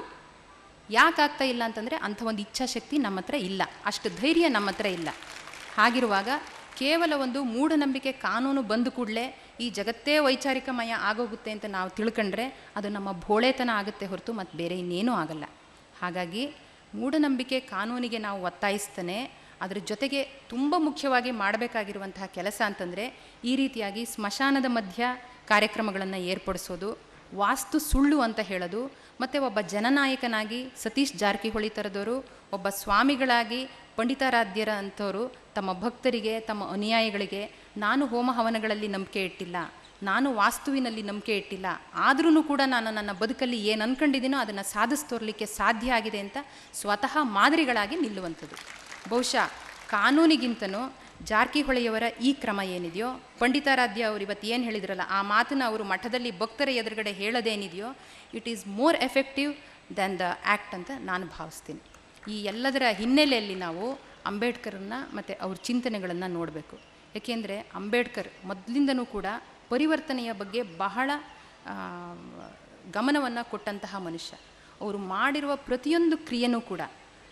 ಯಾಕೆ ಆಗ್ತಾ ಇಲ್ಲ ಅಂತಂದರೆ ಅಂಥ ಒಂದು ಇಚ್ಛಾಶಕ್ತಿ ನಮ್ಮ ಹತ್ರ ಇಲ್ಲ. ಅಷ್ಟು ಧೈರ್ಯ ನಮ್ಮ ಹತ್ರ ಇಲ್ಲ. ಹಾಗಿರುವಾಗ ಕೇವಲ ಒಂದು ಮೂಢನಂಬಿಕೆ ಕಾನೂನು ಬಂದ ಕೂಡಲೇ ಈ ಜಗತ್ತೇ ವೈಚಾರಿಕಮಯ ಆಗೋಗುತ್ತೆ ಅಂತ ನಾವು ತಿಳ್ಕೊಂಡ್ರೆ ಅದು ನಮ್ಮ ಭೋಳೆತನ ಆಗುತ್ತೆ ಹೊರತು ಮತ್ತು ಬೇರೆ ಇನ್ನೇನೂ ಆಗಲ್ಲ. ಹಾಗಾಗಿ ಮೂಢನಂಬಿಕೆ ಕಾನೂನಿಗೆ ನಾವು ಒತ್ತಾಯಿಸ್ತಾನೆ. ಅದರ ಜೊತೆಗೆ ತುಂಬ ಮುಖ್ಯವಾಗಿ ಮಾಡಬೇಕಾಗಿರುವಂತಹ ಕೆಲಸ ಅಂತಂದರೆ ಈ ರೀತಿಯಾಗಿ ಸ್ಮಶಾನದ ಮಧ್ಯ ಕಾರ್ಯಕ್ರಮಗಳನ್ನು ಏರ್ಪಡಿಸೋದು, ವಾಸ್ತು ಸುಳ್ಳು ಅಂತ ಹೇಳೋದು ಮತ್ತು ಒಬ್ಬ ಜನನಾಯಕನಾಗಿ ಸತೀಶ್ ಜಾರಕಿಹೊಳಿ ಥರದವರು ಒಬ್ಬ ಸ್ವಾಮಿಗಳಾಗಿ ಪಂಡಿತಾರಾಧ್ಯರ ಅಂಥವರು, ತಮ್ಮ ಭಕ್ತರಿಗೆ, ತಮ್ಮ ಅನುಯಾಯಿಗಳಿಗೆ ನಾನು ಹೋಮ ಹವನಗಳಲ್ಲಿ ನಂಬಿಕೆ ಇಟ್ಟಿಲ್ಲ, ನಾನು ವಾಸ್ತುವಿನಲ್ಲಿ ನಂಬಿಕೆ ಇಟ್ಟಿಲ್ಲ. ಆದ್ರೂ ಕೂಡ ನಾನು ನನ್ನ ಬದುಕಲ್ಲಿ ಏನು ಅನ್ಕೊಂಡಿದ್ದೀನೋ ಅದನ್ನು ಸಾಧಿಸ್ತೋರ್ಲಿಕ್ಕೆ ಸಾಧ್ಯ ಆಗಿದೆ ಅಂತ ಸ್ವತಃ ಮಾದರಿಗಳಾಗಿ ನಿಲ್ಲುವಂಥದ್ದು. ಬಹುಶಃ ಕಾನೂನಿಗಿಂತನೂ ಜಾರಕಿಹೊಳಿಯವರ ಈ ಕ್ರಮ ಏನಿದೆಯೋ? ಪಂಡಿತಾರಾಧ್ಯ ಅವರು ಇವತ್ತು ಏನು ಹೇಳಿದ್ರಲ್ಲ, ಆ ಮಾತನ್ನು ಅವರು ಮಠದಲ್ಲಿ ಭಕ್ತರ ಎದುರುಗಡೆ ಹೇಳೋದೇನಿದೆಯೋ it is more effective than the act ಅಂತ ನಾನು ಭಾವಿಸ್ತೀನಿ. ಈ ಎಲ್ಲದರ ಹಿನ್ನೆಲೆಯಲ್ಲಿ ನಾವು ಅಂಬೇಡ್ಕರನ್ನು ಮತ್ತು ಅವ್ರ ಚಿಂತನೆಗಳನ್ನು ನೋಡಬೇಕು. ಏಕೆಂದರೆ ಅಂಬೇಡ್ಕರ್ ಮೊದಲಿಂದನೂ ಕೂಡ ಪರಿವರ್ತನೆಯ ಬಗ್ಗೆ ಬಹಳ ಗಮನವನ್ನು ಕೊಟ್ಟಂತಹ ಮನುಷ್ಯ. ಅವರು ಮಾಡಿರುವ ಪ್ರತಿಯೊಂದು ಕ್ರಿಯೆನೂ ಕೂಡ,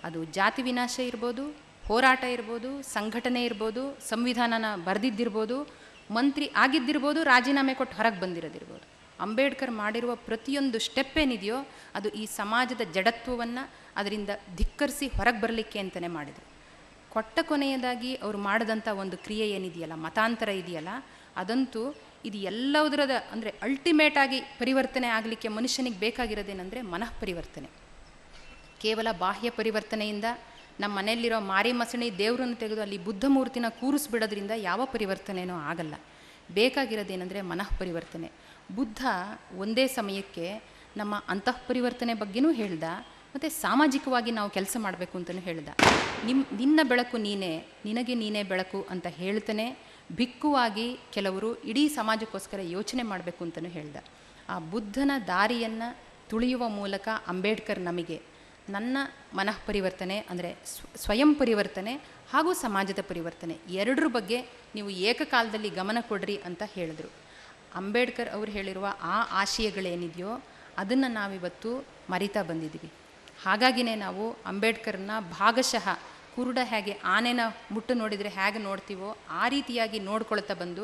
ಅದು ಜಾತಿ ವಿನಾಶ ಇರ್ಬೋದು ಹೋರಾಟ ಇರ್ಬೋದು, ಸಂಘಟನೆ ಇರ್ಬೋದು, ಸಂವಿಧಾನನ ಬರೆದಿದ್ದಿರ್ಬೋದು, ಮಂತ್ರಿ ಆಗಿದ್ದಿರ್ಬೋದು, ರಾಜೀನಾಮೆ ಕೊಟ್ಟು ಹೊರಗೆ ಬಂದಿರೋದಿರ್ಬೋದು. ಅಂಬೇಡ್ಕರ್ ಮಾಡಿರುವ ಪ್ರತಿಯೊಂದು ಸ್ಟೆಪ್ ಏನಿದೆಯೋ ಅದು ಈ ಸಮಾಜದ ಜಡತ್ವವನ್ನು ಅದರಿಂದ ಧಿಕ್ಕರಿಸಿ ಹೊರಗೆ ಬರಲಿಕ್ಕೆ ಅಂತಲೇ ಮಾಡಿದರು. ಕೊಟ್ಟ ಕೊನೆಯದಾಗಿ ಅವರು ಮಾಡಿದಂಥ ಒಂದು ಕ್ರಿಯೆ ಏನಿದೆಯಲ್ಲ, ಮತಾಂತರ ಇದೆಯಲ್ಲ, ಅದಂತೂ ಇದು ಎಲ್ಲದರದ ಅಂದರೆ ಅಲ್ಟಿಮೇಟ್ ಆಗಿ ಪರಿವರ್ತನೆ ಆಗಲಿಕ್ಕೆ ಮನುಷ್ಯನಿಗೆ ಬೇಕಾಗಿರೋದೇನೆಂದರೆ ಮನಃ ಪರಿವರ್ತನೆ ಕೇವಲ ಬಾಹ್ಯ ಪರಿವರ್ತನೆಯಿಂದ ನಮ್ಮ ಮನೆಯಲ್ಲಿರೋ ಮಾರಿ ಮಸಣಿ ದೇವರನ್ನು ತೆಗೆದು ಅಲ್ಲಿ ಬುದ್ಧ ಮೂರ್ತಿನ ಕೂರಿಸ್ಬಿಡೋದ್ರಿಂದ ಯಾವ ಪರಿವರ್ತನೆಯೂ ಆಗಲ್ಲ. ಬೇಕಾಗಿರೋದೇನೆಂದರೆ ಮನಃ ಪರಿವರ್ತನೆ ಬುದ್ಧ ಒಂದೇ ಸಮಯಕ್ಕೆ ನಮ್ಮ ಅಂತಃ ಪರಿವರ್ತನೆ ಬಗ್ಗೆನೂ ಹೇಳ್ದ, ಮತ್ತು ಸಾಮಾಜಿಕವಾಗಿ ನಾವು ಕೆಲಸ ಮಾಡಬೇಕು ಅಂತಲೂ ಹೇಳ್ದ. ನಿಮ್ಮ ನಿನ್ನ ಬೆಳಕು ನೀನೇ, ನಿನಗೆ ನೀನೇ ಬೆಳಕು ಅಂತ ಹೇಳ್ತಾನೆ. ಭಿಕ್ಕುವಾಗಿ ಕೆಲವರು ಇಡೀ ಸಮಾಜಕ್ಕೋಸ್ಕರ ಯೋಚನೆ ಮಾಡಬೇಕು ಅಂತಲೂ ಹೇಳ್ದ. ಆ ಬುದ್ಧನ ದಾರಿಯನ್ನು ತುಳಿಯುವ ಮೂಲಕ ಅಂಬೇಡ್ಕರ್ ನಮಗೆ ನನ್ನ ಮನಃ ಪರಿವರ್ತನೆ ಅಂದರೆ ಸ್ವಯಂ ಪರಿವರ್ತನೆ ಹಾಗೂ ಸಮಾಜದ ಪರಿವರ್ತನೆ ಎರಡರ ಬಗ್ಗೆ ನೀವು ಏಕಕಾಲದಲ್ಲಿ ಗಮನ ಕೊಡ್ರಿ ಅಂತ ಹೇಳಿದರು. ಅಂಬೇಡ್ಕರ್ ಅವರು ಹೇಳಿರುವ ಆ ಆಶಯಗಳೇನಿದೆಯೋ ಅದನ್ನು ನಾವಿವತ್ತು ಮರಿತಾ ಬಂದಿದ್ದೀವಿ. ಹಾಗಾಗಿನೇ ನಾವು ಅಂಬೇಡ್ಕರ್ನ ಭಾಗಶಃ ಕುರುಡ ಹೇಗೆ ಆನೆನ ಮುಟ್ಟು ನೋಡಿದರೆ ಹೇಗೆ ನೋಡ್ತೀವೋ ಆ ರೀತಿಯಾಗಿ ನೋಡ್ಕೊಳ್ತಾ ಬಂದು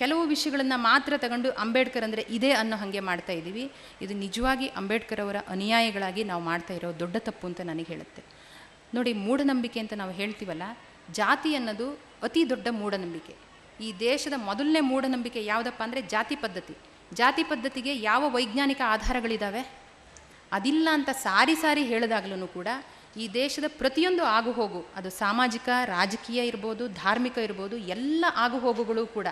ಕೆಲವು ವಿಷಯಗಳನ್ನು ಮಾತ್ರ ತಗೊಂಡು ಅಂಬೇಡ್ಕರ್ ಅಂದರೆ ಇದೇ ಅನ್ನೋ ಹಾಗೆ ಮಾಡ್ತಾ ಇದ್ದೀವಿ. ಇದು ನಿಜವಾಗಿ ಅಂಬೇಡ್ಕರ್ ಅವರ ಅನುಯಾಯಿಗಳಾಗಿ ನಾವು ಮಾಡ್ತಾ ಇರೋ ದೊಡ್ಡ ತಪ್ಪು ಅಂತ ನನಗೆ ಹೇಳುತ್ತೆ. ನೋಡಿ, ಮೂಢನಂಬಿಕೆ ಅಂತ ನಾವು ಹೇಳ್ತೀವಲ್ಲ, ಜಾತಿ ಅನ್ನೋದು ಅತಿ ದೊಡ್ಡ ಮೂಢನಂಬಿಕೆ. ಈ ದೇಶದ ಮೊದಲನೇ ಮೂಢನಂಬಿಕೆ ಯಾವುದಪ್ಪ ಅಂದರೆ ಜಾತಿ ಪದ್ಧತಿ. ಜಾತಿ ಪದ್ಧತಿಗೆ ಯಾವ ವೈಜ್ಞಾನಿಕ ಆಧಾರಗಳಿದ್ದಾವೆ ಅದಿಲ್ಲ ಅಂತ ಸಾರಿ ಸಾರಿ ಹೇಳಿದಾಗಲೂ ಕೂಡ ಈ ದೇಶದ ಪ್ರತಿಯೊಂದು ಆಗುಹೋಗು, ಅದು ಸಾಮಾಜಿಕ, ರಾಜಕೀಯ ಇರ್ಬೋದು, ಧಾರ್ಮಿಕ ಇರ್ಬೋದು, ಎಲ್ಲ ಆಗುಹೋಗುಗಳು ಕೂಡ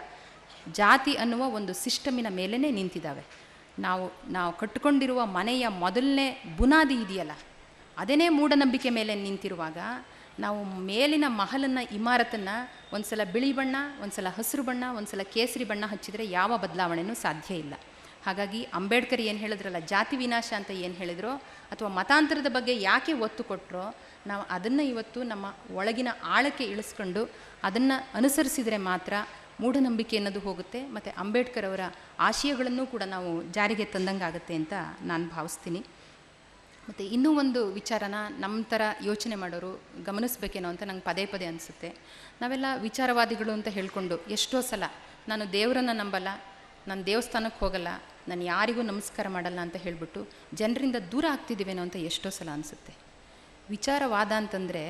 ಜಾತಿ ಅನ್ನುವ ಒಂದು ಸಿಸ್ಟಮಿನ ಮೇಲೇ ನಿಂತಿದ್ದಾವೆ. ನಾವು ನಾವು ಕಟ್ಟಿಕೊಂಡಿರುವ ಮನೆಯ ಮೊದಲನೇ ಬುನಾದಿ ಇದೆಯಲ್ಲ, ಅದನ್ನೇ ಮೂಢನಂಬಿಕೆ ಮೇಲೆ ನಿಂತಿರುವಾಗ ನಾವು ಮೇಲಿನ ಮಹಲನ್ನು, ಇಮಾರತನ್ನು ಒಂದು ಸಲ ಬಿಳಿ ಬಣ್ಣ ಒಂದು ಸಲ ಹಸಿರು ಬಣ್ಣ ಒಂದು ಸಲ ಕೇಸರಿ ಬಣ್ಣ ಹಚ್ಚಿದರೆ ಯಾವ ಬದಲಾವಣೆಯೂ ಸಾಧ್ಯ ಇಲ್ಲ. ಹಾಗಾಗಿ ಅಂಬೇಡ್ಕರ್ ಏನು ಹೇಳಿದ್ರಲ್ಲ, ಜಾತಿ ವಿನಾಶ ಅಂತ ಏನು ಹೇಳಿದ್ರೋ ಅಥವಾ ಮತಾಂತರದ ಬಗ್ಗೆ ಯಾಕೆ ಒತ್ತು ಕೊಟ್ಟರೋ ನಾವು ಅದನ್ನು ಇವತ್ತು ನಮ್ಮ ಒಳಗಿನ ಆಳಕ್ಕೆ ಇಳಿಸ್ಕೊಂಡು ಅದನ್ನು ಅನುಸರಿಸಿದರೆ ಮಾತ್ರ ಮೂಢನಂಬಿಕೆ ಅನ್ನೋದು ಹೋಗುತ್ತೆ, ಮತ್ತು ಅಂಬೇಡ್ಕರ್ ಅವರ ಆಶಯಗಳನ್ನು ಕೂಡ ನಾವು ಜಾರಿಗೆ ತಂದಂಗಾಗುತ್ತೆ ಅಂತ ನಾನು ಭಾವಿಸ್ತೀನಿ. ಮತ್ತು ಇನ್ನೂ ಒಂದು ವಿಚಾರನ ನಮ್ಮ ಥರ ಯೋಚನೆ ಮಾಡೋರು ಗಮನಿಸ್ಬೇಕೇನೋ ಅಂತ ನಂಗೆ ಪದೇ ಪದೇ ಅನಿಸುತ್ತೆ. ನಾವೆಲ್ಲ ವಿಚಾರವಾದಿಗಳು ಅಂತ ಹೇಳಿಕೊಂಡು ಎಷ್ಟೋ ಸಲ ನಾನು ದೇವರನ್ನು ನಂಬಲ್ಲ, ನಾನು ದೇವಸ್ಥಾನಕ್ಕೆ ಹೋಗಲ್ಲ, ನಾನು ಯಾರಿಗೂ ನಮಸ್ಕಾರ ಮಾಡಲ್ಲ ಅಂತ ಹೇಳಿಬಿಟ್ಟು ಜನರಿಂದ ದೂರ ಆಗ್ತಿದ್ದೀವೇನೋ ಅಂತ ಎಷ್ಟೋ ಸಲ ಅನಿಸುತ್ತೆ. ವಿಚಾರವಾದ ಅಂತಂದರೆ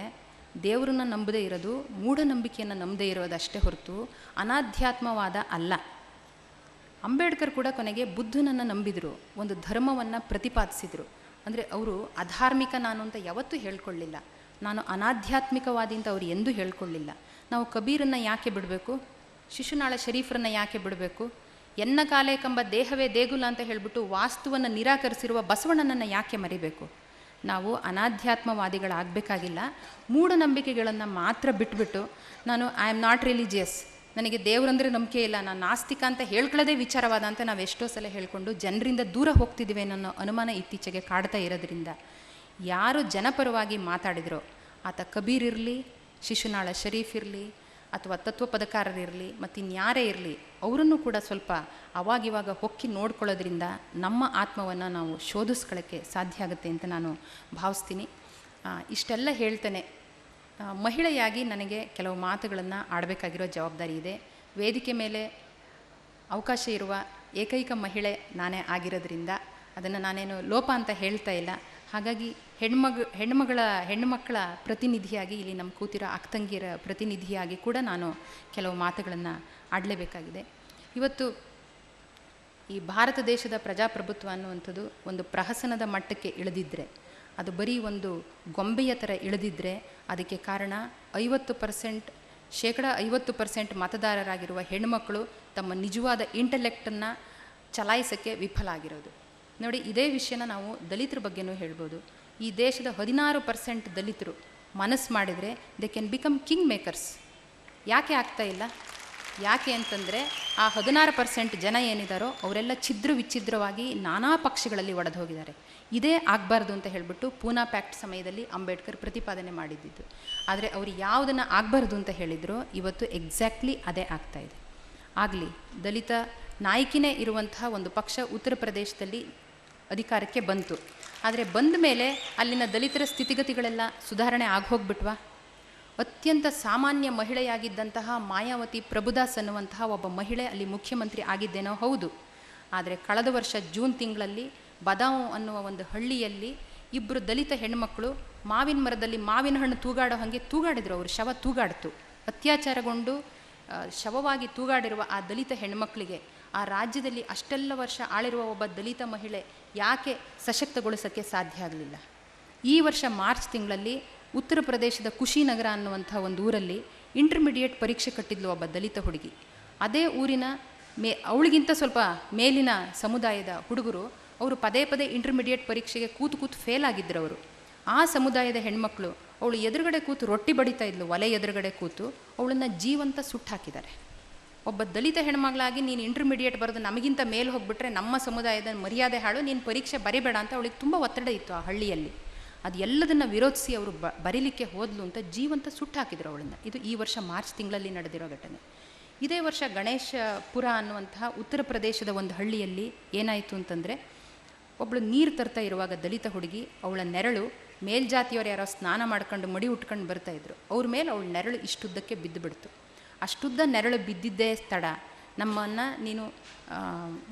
ದೇವರನ್ನ ನಂಬದೇ ಇರೋದು, ಮೂಢನಂಬಿಕೆಯನ್ನು ನಂಬದೇ ಇರೋದಷ್ಟೇ ಹೊರತು ಅನಾಧ್ಯಾತ್ಮವಾದ ಅಲ್ಲ. ಅಂಬೇಡ್ಕರ್ ಕೂಡ ಕೊನೆಗೆ ಬುದ್ಧನನ್ನು ನಂಬಿದರು, ಒಂದು ಧರ್ಮವನ್ನು ಪ್ರತಿಪಾದಿಸಿದರು. ಅಂದರೆ ಅವರು ಅಧಾರ್ಮಿಕ ನಾನು ಅಂತ ಯಾವತ್ತೂ ಹೇಳ್ಕೊಳ್ಳಿಲ್ಲ. ನಾನು ಅನಾಧ್ಯಾತ್ಮಿಕವಾದಿ ಅಂತ ಅವ್ರು ಎಂದೂ ಹೇಳ್ಕೊಳ್ಳಿಲ್ಲ. ನಾವು ಕಬೀರನ್ನು ಯಾಕೆ ಬಿಡಬೇಕು? ಶಿಶುನಾಳ ಶರೀಫರನ್ನು ಯಾಕೆ ಬಿಡಬೇಕು? ಎನ್ನ ಕಾಲೇ ಕಂಬ ದೇಹವೇ ದೇಗುಲ ಅಂತ ಹೇಳಿಬಿಟ್ಟು ವಾಸ್ತುವನ್ನು ನಿರಾಕರಿಸಿರುವ ಬಸವಣ್ಣನನ್ನು ಯಾಕೆ ಮರಿಬೇಕು? ನಾವು ಅನಾಧ್ಯಾತ್ಮವಾದಿಗಳಾಗಬೇಕಾಗಿಲ್ಲ. ಮೂಢನಂಬಿಕೆಗಳನ್ನು ಮಾತ್ರ ಬಿಟ್ಬಿಟ್ಟು ನಾನು ಐ ಆಮ್ ನಾಟ್ ರಿಲಿಜಿಯಸ್ ನನಗೆ ದೇವರಂದರೆ ನಂಬಿಕೆ ಇಲ್ಲ, ನಾನು ನಾಸ್ತಿಕ ಅಂತ ಹೇಳ್ಕೊಳ್ಳೋದೇ ವಿಚಾರವಾದ ಅಂತ ನಾವು ಎಷ್ಟೋ ಸಲ ಹೇಳಿಕೊಂಡು ಜನರಿಂದ ದೂರ ಹೋಗ್ತಿದ್ದೀವಿ ಅನ್ನೋ ಅನುಮಾನ ಇತ್ತೀಚೆಗೆ ಕಾಡ್ತಾ ಇರೋದ್ರಿಂದ. ಯಾರು ಜನಪರವಾಗಿ ಮಾತಾಡಿದರೋ, ಆತ ಕಬೀರ್ ಇರಲಿ, ಶಿಶುನಾಳ ಶರೀಫ್ ಇರಲಿ ಅಥವಾ ತತ್ವಪದಕಾರರಿರಲಿ ಮತ್ತು ಇನ್ಯಾರೇ ಇರಲಿ, ಅವರನ್ನು ಕೂಡ ಸ್ವಲ್ಪ ಅವಾಗಿವಾಗ ಹೊಕ್ಕಿ ನೋಡ್ಕೊಳ್ಳೋದ್ರಿಂದ ನಮ್ಮ ಆತ್ಮವನ್ನು ನಾವು ಶೋಧಿಸ್ಕೊಳ್ಳೋಕ್ಕೆ ಸಾಧ್ಯ ಆಗುತ್ತೆ ಅಂತ ನಾನು ಭಾವಿಸ್ತೀನಿ. ಇಷ್ಟೆಲ್ಲ ಹೇಳ್ತೇನೆ. ಮಹಿಳೆಯಾಗಿ ನನಗೆ ಕೆಲವು ಮಾತುಗಳನ್ನು ಆಡಬೇಕಾಗಿರೋ ಜವಾಬ್ದಾರಿ ಇದೆ. ವೇದಿಕೆ ಮೇಲೆ ಅವಕಾಶ ಇರುವ ಏಕೈಕ ಮಹಿಳೆ ನಾನೇ ಆಗಿರೋದ್ರಿಂದ ಅದನ್ನು ನಾನೇನು ಲೋಪ ಅಂತ ಹೇಳ್ತಾ ಇಲ್ಲ. ಹಾಗಾಗಿ ಹೆಣ್ಮಗ, ಹೆಣ್ಮಗಳ ಹೆಣ್ಣುಮಕ್ಕಳ ಪ್ರತಿನಿಧಿಯಾಗಿ ಇಲ್ಲಿ ನಮ್ಮ ಕೂತಿರೋ ಅಕ್ತಂಗಿಯರ ಪ್ರತಿನಿಧಿಯಾಗಿ ಕೂಡ ನಾನು ಕೆಲವು ಮಾತುಗಳನ್ನು ಆಡಲೇಬೇಕಾಗಿದೆ. ಇವತ್ತು ಈ ಭಾರತ ದೇಶದ ಪ್ರಜಾಪ್ರಭುತ್ವ ಅನ್ನುವಂಥದ್ದು ಒಂದು ಪ್ರಹಸನದ ಮಟ್ಟಕ್ಕೆ ಇಳಿದಿದ್ದರೆ ಅದು ಬರೀ ಒಂದು ಗೊಂಬೆಯ ಥರ ಇಳಿದಿದ್ದರೆ ಅದಕ್ಕೆ ಕಾರಣ ಐವತ್ತು ಪರ್ಸೆಂಟ್, ಶೇಕಡ ಐವತ್ತು ಪರ್ಸೆಂಟ್ ಮತದಾರರಾಗಿರುವ ಹೆಣ್ಮಕ್ಕಳು ತಮ್ಮ ನಿಜವಾದ ಇಂಟಲೆಕ್ಟನ್ನು ಚಲಾಯಿಸೋಕ್ಕೆ ವಿಫಲ ಆಗಿರೋದು. ನೋಡಿ, ಇದೇ ವಿಷಯನ ನಾವು ದಲಿತರ ಬಗ್ಗೆನೂ ಹೇಳ್ಬೋದು. ಈ ದೇಶದ ಹದಿನಾರು ಪರ್ಸೆಂಟ್ ದಲಿತರು ಮನಸ್ಸು ಮಾಡಿದರೆ they can become king makers. ಯಾಕೆ ಆಗ್ತಾ ಇಲ್ಲ? ಯಾಕೆ ಅಂತಂದರೆ ಆ ಹದಿನಾರು ಪರ್ಸೆಂಟ್ ಜನ ಏನಿದ್ದಾರೋ ಅವರೆಲ್ಲ ಛಿದ್ರ ವಿಚ್ಛಿದ್ರವಾಗಿ ನಾನಾ ಪಕ್ಷಗಳಲ್ಲಿ ಒಡೆದು ಹೋಗಿದ್ದಾರೆ. ಇದೇ ಆಗಬಾರ್ದು ಅಂತ ಹೇಳಿಬಿಟ್ಟು ಪೂನಾ ಪ್ಯಾಕ್ಟ್ ಸಮಯದಲ್ಲಿ ಅಂಬೇಡ್ಕರ್ ಪ್ರತಿಪಾದನೆ ಮಾಡಿದ್ದಿದ್ದು. ಆದರೆ ಅವರು ಯಾವುದನ್ನು ಆಗಬಾರ್ದು ಅಂತ ಹೇಳಿದ್ರು ಇವತ್ತು ಎಕ್ಸಾಕ್ಟ್ಲಿ ಅದೇ ಆಗ್ತಾ ಇದೆ. ಆಗಲಿ, ದಲಿತ ನಾಯಕಿನೇ ಇರುವಂತಹ ಒಂದು ಪಕ್ಷ ಉತ್ತರ ಪ್ರದೇಶದಲ್ಲಿ ಅಧಿಕಾರಕ್ಕೆ ಬಂತು. ಆದರೆ ಬಂದ ಮೇಲೆ ಅಲ್ಲಿನ ದಲಿತರ ಸ್ಥಿತಿಗತಿಗಳೆಲ್ಲ ಸುಧಾರಣೆ ಆಗೋಗ್ಬಿಟ್ವಾ? ಅತ್ಯಂತ ಸಾಮಾನ್ಯ ಮಹಿಳೆಯಾಗಿದ್ದಂತಹ ಮಾಯಾವತಿ ಪ್ರಭುದಾಸ್ ಅನ್ನುವಂತಹ ಒಬ್ಬ ಮಹಿಳೆ ಅಲ್ಲಿ ಮುಖ್ಯಮಂತ್ರಿ ಆಗಿದ್ದೇನೋ ಹೌದು. ಆದರೆ ಕಳೆದ ವರ್ಷ ಜೂನ್ ತಿಂಗಳಲ್ಲಿ ಬದಾವ್ ಅನ್ನುವ ಒಂದು ಹಳ್ಳಿಯಲ್ಲಿ ಇಬ್ಬರು ದಲಿತ ಹೆಣ್ಮಕ್ಳು ಮಾವಿನ ಮರದಲ್ಲಿ ಮಾವಿನ ಹಣ್ಣು ತೂಗಾಡೋ ಹಾಗೆ ತೂಗಾಡಿದ್ರು ಅವರು, ಶವ ತೂಗಾಡ್ತು. ಅತ್ಯಾಚಾರಗೊಂಡು ಶವವಾಗಿ ತೂಗಾಡಿರುವ ಆ ದಲಿತ ಹೆಣ್ಮಕ್ಳಿಗೆ ಆ ರಾಜ್ಯದಲ್ಲಿ ಅಷ್ಟೆಲ್ಲ ವರ್ಷ ಆಳಿರುವ ಒಬ್ಬ ದಲಿತ ಮಹಿಳೆ ಯಾಕೆ ಸಶಕ್ತಗೊಳಿಸೋಕ್ಕೆ ಸಾಧ್ಯ ಆಗಲಿಲ್ಲ? ಈ ವರ್ಷ ಮಾರ್ಚ್ ತಿಂಗಳಲ್ಲಿ ಉತ್ತರ ಪ್ರದೇಶದ ಕುಶಿನಗರ ಅನ್ನುವಂಥ ಒಂದು ಊರಲ್ಲಿ ಇಂಟರ್ಮಿಡಿಯೇಟ್ ಪರೀಕ್ಷೆ ಕಟ್ಟಿದ್ಲು ಒಬ್ಬ ದಲಿತ ಹುಡುಗಿ. ಅದೇ ಊರಿನ ಮೇ, ಅವಳಿಗಿಂತ ಸ್ವಲ್ಪ ಮೇಲಿನ ಸಮುದಾಯದ ಹುಡುಗರು ಅವರು ಪದೇ ಪದೇ ಇಂಟರ್ಮಿಡಿಯೇಟ್ ಪರೀಕ್ಷೆಗೆ ಕೂತು ಕೂತು ಫೇಲ್ ಆಗಿದ್ದರು ಅವರು ಆ ಸಮುದಾಯದ ಹೆಣ್ಮಕ್ಳು ಅವಳು ಎದುರುಗಡೆ ಕೂತು ರೊಟ್ಟಿ ಬಡಿತಾ ಇದ್ಲು, ಒಲೆ ಎದುರುಗಡೆ ಕೂತು ಅವಳನ್ನು ಜೀವಂತ ಸುಟ್ಟು ಹಾಕಿದ್ದಾರೆ ಒಬ್ಬ ದಲಿತ ಹೆಣ್ಮಗಳಾಗಿ ನೀನು ಇಂಟರ್ಮೀಡಿಯೇಟ್ ಬರೆದು ನಮಗಿಂತ ಮೇಲೆ ಹೋಗ್ಬಿಟ್ರೆ ನಮ್ಮ ಸಮುದಾಯದ ಮರ್ಯಾದೆ ಹಾಳು, ನೀನು ಪರೀಕ್ಷೆ ಬರಿಬೇಡ ಅಂತ ಅವಳಿಗೆ ತುಂಬ ಒತ್ತಡ ಇತ್ತು ಆ ಹಳ್ಳಿಯಲ್ಲಿ. ಅದು ಎಲ್ಲದನ್ನು ವಿರೋಧಿಸಿ ಅವರು ಬ, ಬರೀಲಿಕ್ಕೆ ಹೋದ್ಲು ಅಂತ ಜೀವಂತ ಸುಟ್ಟು ಹಾಕಿದ್ರು ಅವಳನ್ನು ಇದು ಈ ವರ್ಷ ಮಾರ್ಚ್ ತಿಂಗಳಲ್ಲಿ ನಡೆದಿರೋ ಘಟನೆ. ಇದೇ ವರ್ಷ ಗಣೇಶಪುರ ಅನ್ನುವಂತಹ ಉತ್ತರ ಪ್ರದೇಶದ ಒಂದು ಹಳ್ಳಿಯಲ್ಲಿ ಏನಾಯಿತು ಅಂತಂದರೆ ಒಬ್ಬಳು ನೀರು ತರ್ತಾ ಇರುವಾಗ ದಲಿತ ಹುಡುಗಿ, ಅವಳ ನೆರಳು ಮೇಲ್ಜಾತಿಯವರು ಯಾರೋ ಸ್ನಾನ ಮಾಡ್ಕೊಂಡು ಮಡಿ ಉಟ್ಕೊಂಡು ಬರ್ತಾ ಇದ್ರು. ಅವ್ರ ಮೇಲೆ ಅವಳ ನೆರಳು ಇಷ್ಟುದ್ದಕ್ಕೆ ಬಿದ್ದು ಬಿಡ್ತು ಅಷ್ಟುದ್ದ ನೆರಳು ಬಿದ್ದಿದ್ದೇ ತಡ. ನಮ್ಮನ್ನು ನೀನು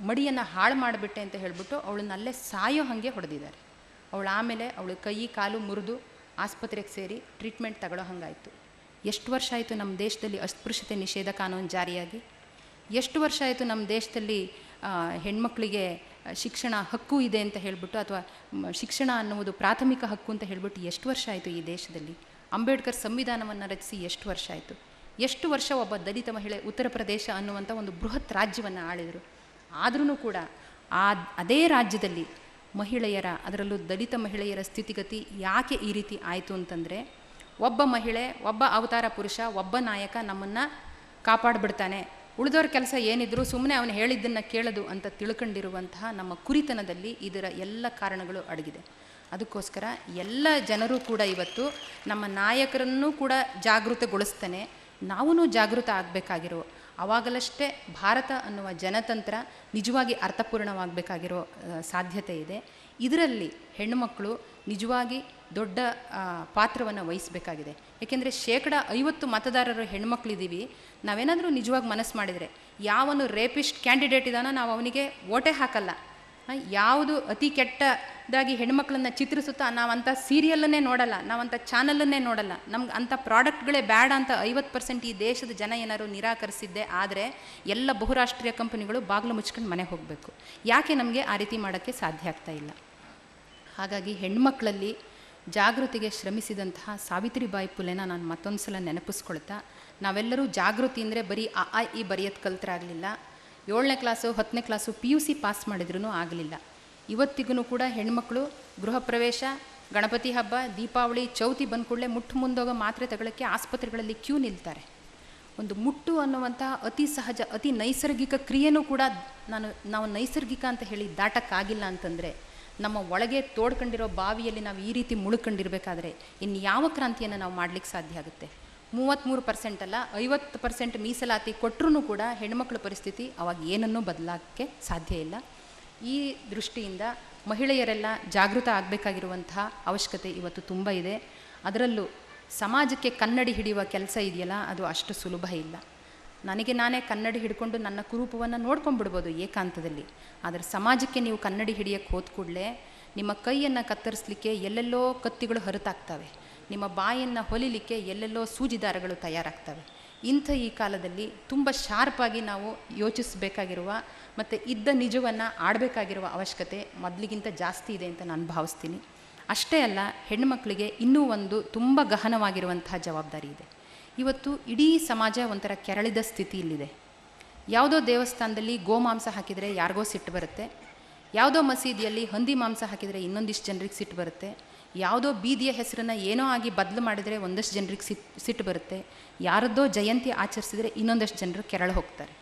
ಮಡಿಯನ್ನು ಹಾಳು ಮಾಡಿಬಿಟ್ಟೆ ಅಂತ ಹೇಳಿಬಿಟ್ಟು ಅವಳನ್ನ ಅಲ್ಲೇ ಸಾಯೋ ಹಾಗೆ ಹೊಡೆದಿದ್ದಾರೆ. ಅವಳು ಆಮೇಲೆ ಅವಳು ಕೈ, ಕಾಲು ಮುರಿದು ಆಸ್ಪತ್ರೆಗೆ ಸೇರಿ ಟ್ರೀಟ್ಮೆಂಟ್ ತಗೊಳ್ಳೋ ಹಂಗಾಯಿತು. ಎಷ್ಟು ವರ್ಷ ಆಯಿತು ನಮ್ಮ ದೇಶದಲ್ಲಿ ಅಸ್ಪೃಶ್ಯತೆ ನಿಷೇಧ ಕಾನೂನು ಜಾರಿಯಾಗಿ? ಎಷ್ಟು ವರ್ಷ ಆಯಿತು ನಮ್ಮ ದೇಶದಲ್ಲಿ ಹೆಣ್ಮಕ್ಳಿಗೆ ಶಿಕ್ಷಣ ಹಕ್ಕು ಇದೆ ಅಂತ ಹೇಳಿಬಿಟ್ಟು ಅಥವಾ ಶಿಕ್ಷಣ ಅನ್ನುವುದು ಪ್ರಾಥಮಿಕ ಹಕ್ಕು ಅಂತ ಹೇಳಿಬಿಟ್ಟು ಎಷ್ಟು ವರ್ಷ ಆಯಿತು ಈ ದೇಶದಲ್ಲಿ? ಅಂಬೇಡ್ಕರ್ ಸಂವಿಧಾನವನ್ನು ರಚಿಸಿ ಎಷ್ಟು ವರ್ಷ ಆಯಿತು? ಎಷ್ಟು ವರ್ಷ ಒಬ್ಬ ದಲಿತ ಮಹಿಳೆ ಉತ್ತರ ಪ್ರದೇಶ ಅನ್ನುವಂಥ ಒಂದು ಬೃಹತ್ ರಾಜ್ಯವನ್ನು ಆಳಿದರು. ಆದ್ರೂ ಕೂಡ ಆ ಅದೇ ರಾಜ್ಯದಲ್ಲಿ ಮಹಿಳೆಯರ, ಅದರಲ್ಲೂ ದಲಿತ ಮಹಿಳೆಯರ ಸ್ಥಿತಿಗತಿ ಯಾಕೆ ಈ ರೀತಿ ಆಯಿತು ಅಂತಂದರೆ, ಒಬ್ಬ ಮಹಿಳೆ, ಒಬ್ಬ ಅವತಾರ ಪುರುಷ, ಒಬ್ಬ ನಾಯಕ ನಮ್ಮನ್ನು ಕಾಪಾಡಿಬಿಡ್ತಾನೆ. ಉಳಿದವ್ರ ಕೆಲಸ ಏನಿದ್ರು ಸುಮ್ಮನೆ ಅವನು ಹೇಳಿದ್ದನ್ನು ಕೇಳೋದು ಅಂತ ತಿಳ್ಕೊಂಡಿರುವಂತಹ ನಮ್ಮ ಕುರಿತನದಲ್ಲಿ ಇದರ ಎಲ್ಲ ಕಾರಣಗಳು ಅಡಗಿದೆ. ಅದಕ್ಕೋಸ್ಕರ ಎಲ್ಲ ಜನರು ಕೂಡ ಇವತ್ತು ನಮ್ಮ ನಾಯಕರನ್ನು ಕೂಡ ಜಾಗೃತಗೊಳಿಸ್ತಾನೆ. ನಾವೂ ಜಾಗೃತ ಆಗಬೇಕಾಗಿರೋ ಆವಾಗಲಷ್ಟೇ ಭಾರತ ಅನ್ನುವ ಜನತಂತ್ರ ನಿಜವಾಗಿ ಅರ್ಥಪೂರ್ಣವಾಗಬೇಕಾಗಿರೋ ಸಾಧ್ಯತೆ ಇದೆ. ಇದರಲ್ಲಿ ಹೆಣ್ಣುಮಕ್ಕಳು ನಿಜವಾಗಿ ದೊಡ್ಡ ಪಾತ್ರವನ್ನು ವಹಿಸಬೇಕಾಗಿದೆ. ಏಕೆಂದರೆ ಶೇಕಡ ಐವತ್ತು ಮತದಾರರು ಹೆಣ್ಮಕ್ಳಿದ್ದೀವಿ ನಾವೇನಾದರೂ ನಿಜವಾಗಿ ಮನಸ್ಸು ಮಾಡಿದರೆ, ಯಾವನು ರೇಪಿಸ್ಟ್ ಕ್ಯಾಂಡಿಡೇಟ್ ಇದ್ದಾನೋ ನಾವು ಅವನಿಗೆ ಓಟೇ ಹಾಕಲ್ಲ. ಯಾವುದು ಅತಿ ಕೆಟ್ಟದಾಗಿ ಹೆಣ್ಮಕ್ಳನ್ನ ಚಿತ್ರಿಸುತ್ತಾ ನಾವಂಥ ಸೀರಿಯಲನ್ನೇ ನೋಡಲ್ಲ ನಾವಂಥ ಚಾನಲನ್ನೇ ನೋಡಲ್ಲ. ನಮ್ಗೆ ಅಂಥ ಪ್ರಾಡಕ್ಟ್ಗಳೇ ಬೇಡ ಅಂತ ಐವತ್ತು ಪರ್ಸೆಂಟ್ ಈ ದೇಶದ ಜನ ಏನಾದ್ರು ನಿರಾಕರಿಸಿದ್ದೆ ಆದರೆ ಎಲ್ಲ ಬಹುರಾಷ್ಟ್ರೀಯ ಕಂಪನಿಗಳು ಬಾಗಿಲು ಮುಚ್ಕೊಂಡು ಮನೆಗೆ ಹೋಗಬೇಕು. ಯಾಕೆ ನಮಗೆ ಆ ರೀತಿ ಮಾಡೋಕ್ಕೆ ಸಾಧ್ಯ ಆಗ್ತಾ ಇಲ್ಲ? ಹಾಗಾಗಿ ಹೆಣ್ಮಕ್ಳಲ್ಲಿ ಜಾಗೃತಿಗೆ ಶ್ರಮಿಸಿದಂತಹ ಸಾವಿತ್ರಿಬಾಯಿ ಪುಲೆನ ನಾನು ಮತ್ತೊಂದು ಸಲ ನೆನಪಿಸ್ಕೊಳ್ತಾ, ನಾವೆಲ್ಲರೂ ಜಾಗೃತಿ ಅಂದರೆ ಬರೀ ಆ ಆ, ಈ ಬರೆಯೋದು ಕಲ್ತರಾಗಲಿಲ್ಲ. ಏಳನೇ ಕ್ಲಾಸು, ಹತ್ತನೇ class P U C pass ಮಾಡಿದ್ರೂ ಆಗಲಿಲ್ಲ. ಇವತ್ತಿಗೂ ಕೂಡ ಹೆಣ್ಮಕ್ಳು ಗೃಹ ಪ್ರವೇಶ, ಗಣಪತಿ ಹಬ್ಬ, ದೀಪಾವಳಿ, ಚೌತಿ ಬಂದ ಕೂಡಲೇ ಮುಟ್ಟು ಮುಂದೋಗ ಮಾತ್ರೆ ತಗೊಳ್ಳೋಕ್ಕೆ ಆಸ್ಪತ್ರೆಗಳಲ್ಲಿ ಕ್ಯೂ ನಿಲ್ತಾರೆ. ಒಂದು ಮುಟ್ಟು ಅನ್ನುವಂತಹ ಅತಿ ಸಹಜ, ಅತಿ ನೈಸರ್ಗಿಕ ಕ್ರಿಯೆನೂ ಕೂಡ ನಾನು, ನಾವು ನೈಸರ್ಗಿಕ ಅಂತ ಹೇಳಿ ದಾಟಕ್ಕಾಗಿಲ್ಲ ಅಂತಂದರೆ ನಮ್ಮ ಒಳಗೆ ತೋಡ್ಕೊಂಡಿರೋ ಬಾವಿಯಲ್ಲಿ ನಾವು ಈ ರೀತಿ ಮುಳುಕೊಂಡಿರಬೇಕಾದ್ರೆ ಇನ್ನು ಯಾವ ಕ್ರಾಂತಿಯನ್ನು ನಾವು ಮಾಡಲಿಕ್ಕೆ ಸಾಧ್ಯ ಆಗುತ್ತೆ? ಮೂವತ್ತ್ಮೂರು ಪರ್ಸೆಂಟ್ ಅಲ್ಲ, ಐವತ್ತು ಪರ್ಸೆಂಟ್ ಮೀಸಲಾತಿ ಕೊಟ್ಟರೂ ಕೂಡ ಹೆಣ್ಮಕ್ಳ ಪರಿಸ್ಥಿತಿ ಅವಾಗ ಏನನ್ನೂ ಬದಲಾಗಕ್ಕೆ ಸಾಧ್ಯ ಇಲ್ಲ. ಈ ದೃಷ್ಟಿಯಿಂದ ಮಹಿಳೆಯರೆಲ್ಲ ಜಾಗೃತ ಆಗಬೇಕಾಗಿರುವಂತಹ ಅವಶ್ಯಕತೆ ಇವತ್ತು ತುಂಬ ಇದೆ. ಅದರಲ್ಲೂ ಸಮಾಜಕ್ಕೆ ಕನ್ನಡಿ ಹಿಡಿಯುವ ಕೆಲಸ ಇದೆಯಲ್ಲ, ಅದು ಅಷ್ಟು ಸುಲಭ ಇಲ್ಲ. ನನಗೆ ನಾನೇ ಕನ್ನಡಿ ಹಿಡ್ಕೊಂಡು ನನ್ನ ಕುರೂಪವನ್ನು ನೋಡ್ಕೊಂಡ್ಬಿಡ್ಬೋದು ಏಕಾಂತದಲ್ಲಿ. ಆದರೆ ಸಮಾಜಕ್ಕೆ ನೀವು ಕನ್ನಡಿ ಹಿಡಿಯಕ್ಕೆ ಹೋದ ಕೂಡಲೇ ನಿಮ್ಮ ಕೈಯನ್ನು ಕತ್ತರಿಸಲಿಕ್ಕೆ ಎಲ್ಲೆಲ್ಲೋ ಕತ್ತಿಗಳು ಹೊರತಾಗ್ತವೆ. ನಿಮ್ಮ ಬಾಯನ್ನು ಹೊಲಿಲಿಕ್ಕೆ ಎಲ್ಲೆಲ್ಲೋ ಸೂಜಿದಾರಗಳು ತಯಾರಾಗ್ತವೆ. ಇಂಥ ಈ ಕಾಲದಲ್ಲಿ ತುಂಬ ಶಾರ್ಪಾಗಿ ನಾವು ಯೋಚಿಸಬೇಕಾಗಿರುವ ಮತ್ತು ಇದ್ದ ನಿಜವನ್ನು ಆಡಬೇಕಾಗಿರುವ ಅವಶ್ಯಕತೆ ಮೊದಲಿಗಿಂತ ಜಾಸ್ತಿ ಇದೆ ಅಂತ ನಾನು ಭಾವಿಸ್ತೀನಿ. ಅಷ್ಟೇ ಅಲ್ಲ ಹೆಣ್ಣುಮಕ್ಕಳಿಗೆ ಇನ್ನೂ ಒಂದು ತುಂಬ ಗಹನವಾಗಿರುವಂತಹ ಜವಾಬ್ದಾರಿ ಇದೆ. ಇವತ್ತು ಇಡೀ ಸಮಾಜ ಒಂಥರ ಕೆರಳಿದ ಸ್ಥಿತಿಯಲ್ಲಿದೆ. ಯಾವುದೋ ದೇವಸ್ಥಾನದಲ್ಲಿ ಗೋಮಾಂಸ ಹಾಕಿದರೆ ಯಾರಿಗೋ ಸಿಟ್ಟು ಬರುತ್ತೆ. ಯಾವುದೋ ಮಸೀದಿಯಲ್ಲಿ ಹಂದಿ ಮಾಂಸ ಹಾಕಿದರೆ ಇನ್ನೊಂದಿಷ್ಟು ಜನರಿಗೆ ಸಿಟ್ಟು ಬರುತ್ತೆ. ಯಾವುದೋ ಬೀದಿಯ ಹೆಸರನ್ನು ಏನೋ ಆಗಿ ಬದಲು ಮಾಡಿದರೆ ಒಂದಷ್ಟು ಜನರಿಗೆ ಸಿಟ್, ಸಿಟ್ಟು ಬರುತ್ತೆ. ಯಾರದ್ದೋ ಜಯಂತಿ ಆಚರಿಸಿದರೆ ಇನ್ನೊಂದಷ್ಟು ಜನರು ಕೆರಳು ಹೋಗ್ತಾರೆ.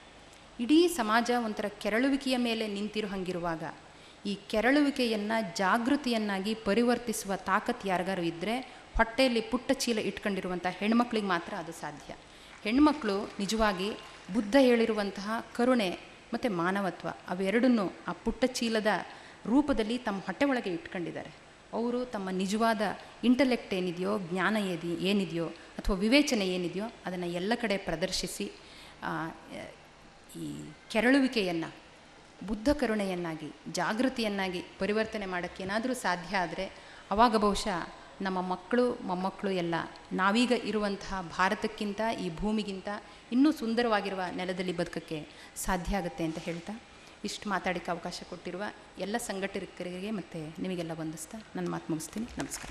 ಇಡೀ ಸಮಾಜ ಒಂಥರ ಕೆರಳುವಿಕೆಯ ಮೇಲೆ ನಿಂತಿರೋ ಹಂಗಿರುವಾಗ, ಈ ಕೆರಳುವಿಕೆಯನ್ನು ಜಾಗೃತಿಯನ್ನಾಗಿ ಪರಿವರ್ತಿಸುವ ತಾಕತ್ ಯಾರಿಗಾರು ಇದ್ದರೆ ಹೊಟ್ಟೆಯಲ್ಲಿ ಪುಟ್ಟ ಚೀಲ ಇಟ್ಕೊಂಡಿರುವಂಥ ಹೆಣ್ಮಕ್ಳಿಗೆ ಮಾತ್ರ ಅದು ಸಾಧ್ಯ. ಹೆಣ್ಮಕ್ಳು ನಿಜವಾಗಿ ಬುದ್ಧ ಹೇಳಿರುವಂತಹ ಕರುಣೆ ಮತ್ತು ಮಾನವತ್ವ, ಅವೆರಡನ್ನೂ ಆ ಪುಟ್ಟ ಚೀಲದ ರೂಪದಲ್ಲಿ ತಮ್ಮ ಹೊಟ್ಟೆ ಒಳಗೆ ಇಟ್ಕೊಂಡಿದ್ದಾರೆ. ಅವರು ತಮ್ಮ ನಿಜವಾದ ಇಂಟಲೆಕ್ಟ್ ಏನಿದೆಯೋ, ಜ್ಞಾನ ಏದಿ, ಏನಿದೆಯೋ ಅಥವಾ ವಿವೇಚನೆ ಏನಿದೆಯೋ ಅದನ್ನು ಎಲ್ಲ ಕಡೆ ಪ್ರದರ್ಶಿಸಿ ಈ ಕೆರಳುವಿಕೆಯನ್ನು, ಬುದ್ಧ ಕರುಣೆಯನ್ನಾಗಿ, ಜಾಗೃತಿಯನ್ನಾಗಿ ಪರಿವರ್ತನೆ ಮಾಡೋಕ್ಕೆ ಏನಾದರೂ ಸಾಧ್ಯ ಆದರೆ ಅವಾಗ ಬಹುಶಃ ನಮ್ಮ ಮಕ್ಕಳು, ಮೊಮ್ಮಕ್ಕಳು ಎಲ್ಲ ನಾವೀಗ ಇರುವಂತಹ ಭಾರತಕ್ಕಿಂತ ಈ ಭೂಮಿಗಿಂತ ಇನ್ನೂ ಸುಂದರವಾಗಿರುವ ನೆಲದಲ್ಲಿ ಬದುಕಕ್ಕೆ ಸಾಧ್ಯ ಆಗುತ್ತೆ ಅಂತ ಹೇಳ್ತಾ ಇಷ್ಟು ಮಾತಾಡೋಕ್ಕೆ ಅವಕಾಶ ಕೊಟ್ಟಿರುವ ಎಲ್ಲ ಸಂಘಟಕರಿಗೆ ಮತ್ತು ನಿಮಗೆಲ್ಲ ವಂದಿಸ್ತಾ ನನ್ನ ಮಾತು ಮುಗಿಸ್ತೀನಿ. ನಮಸ್ಕಾರ.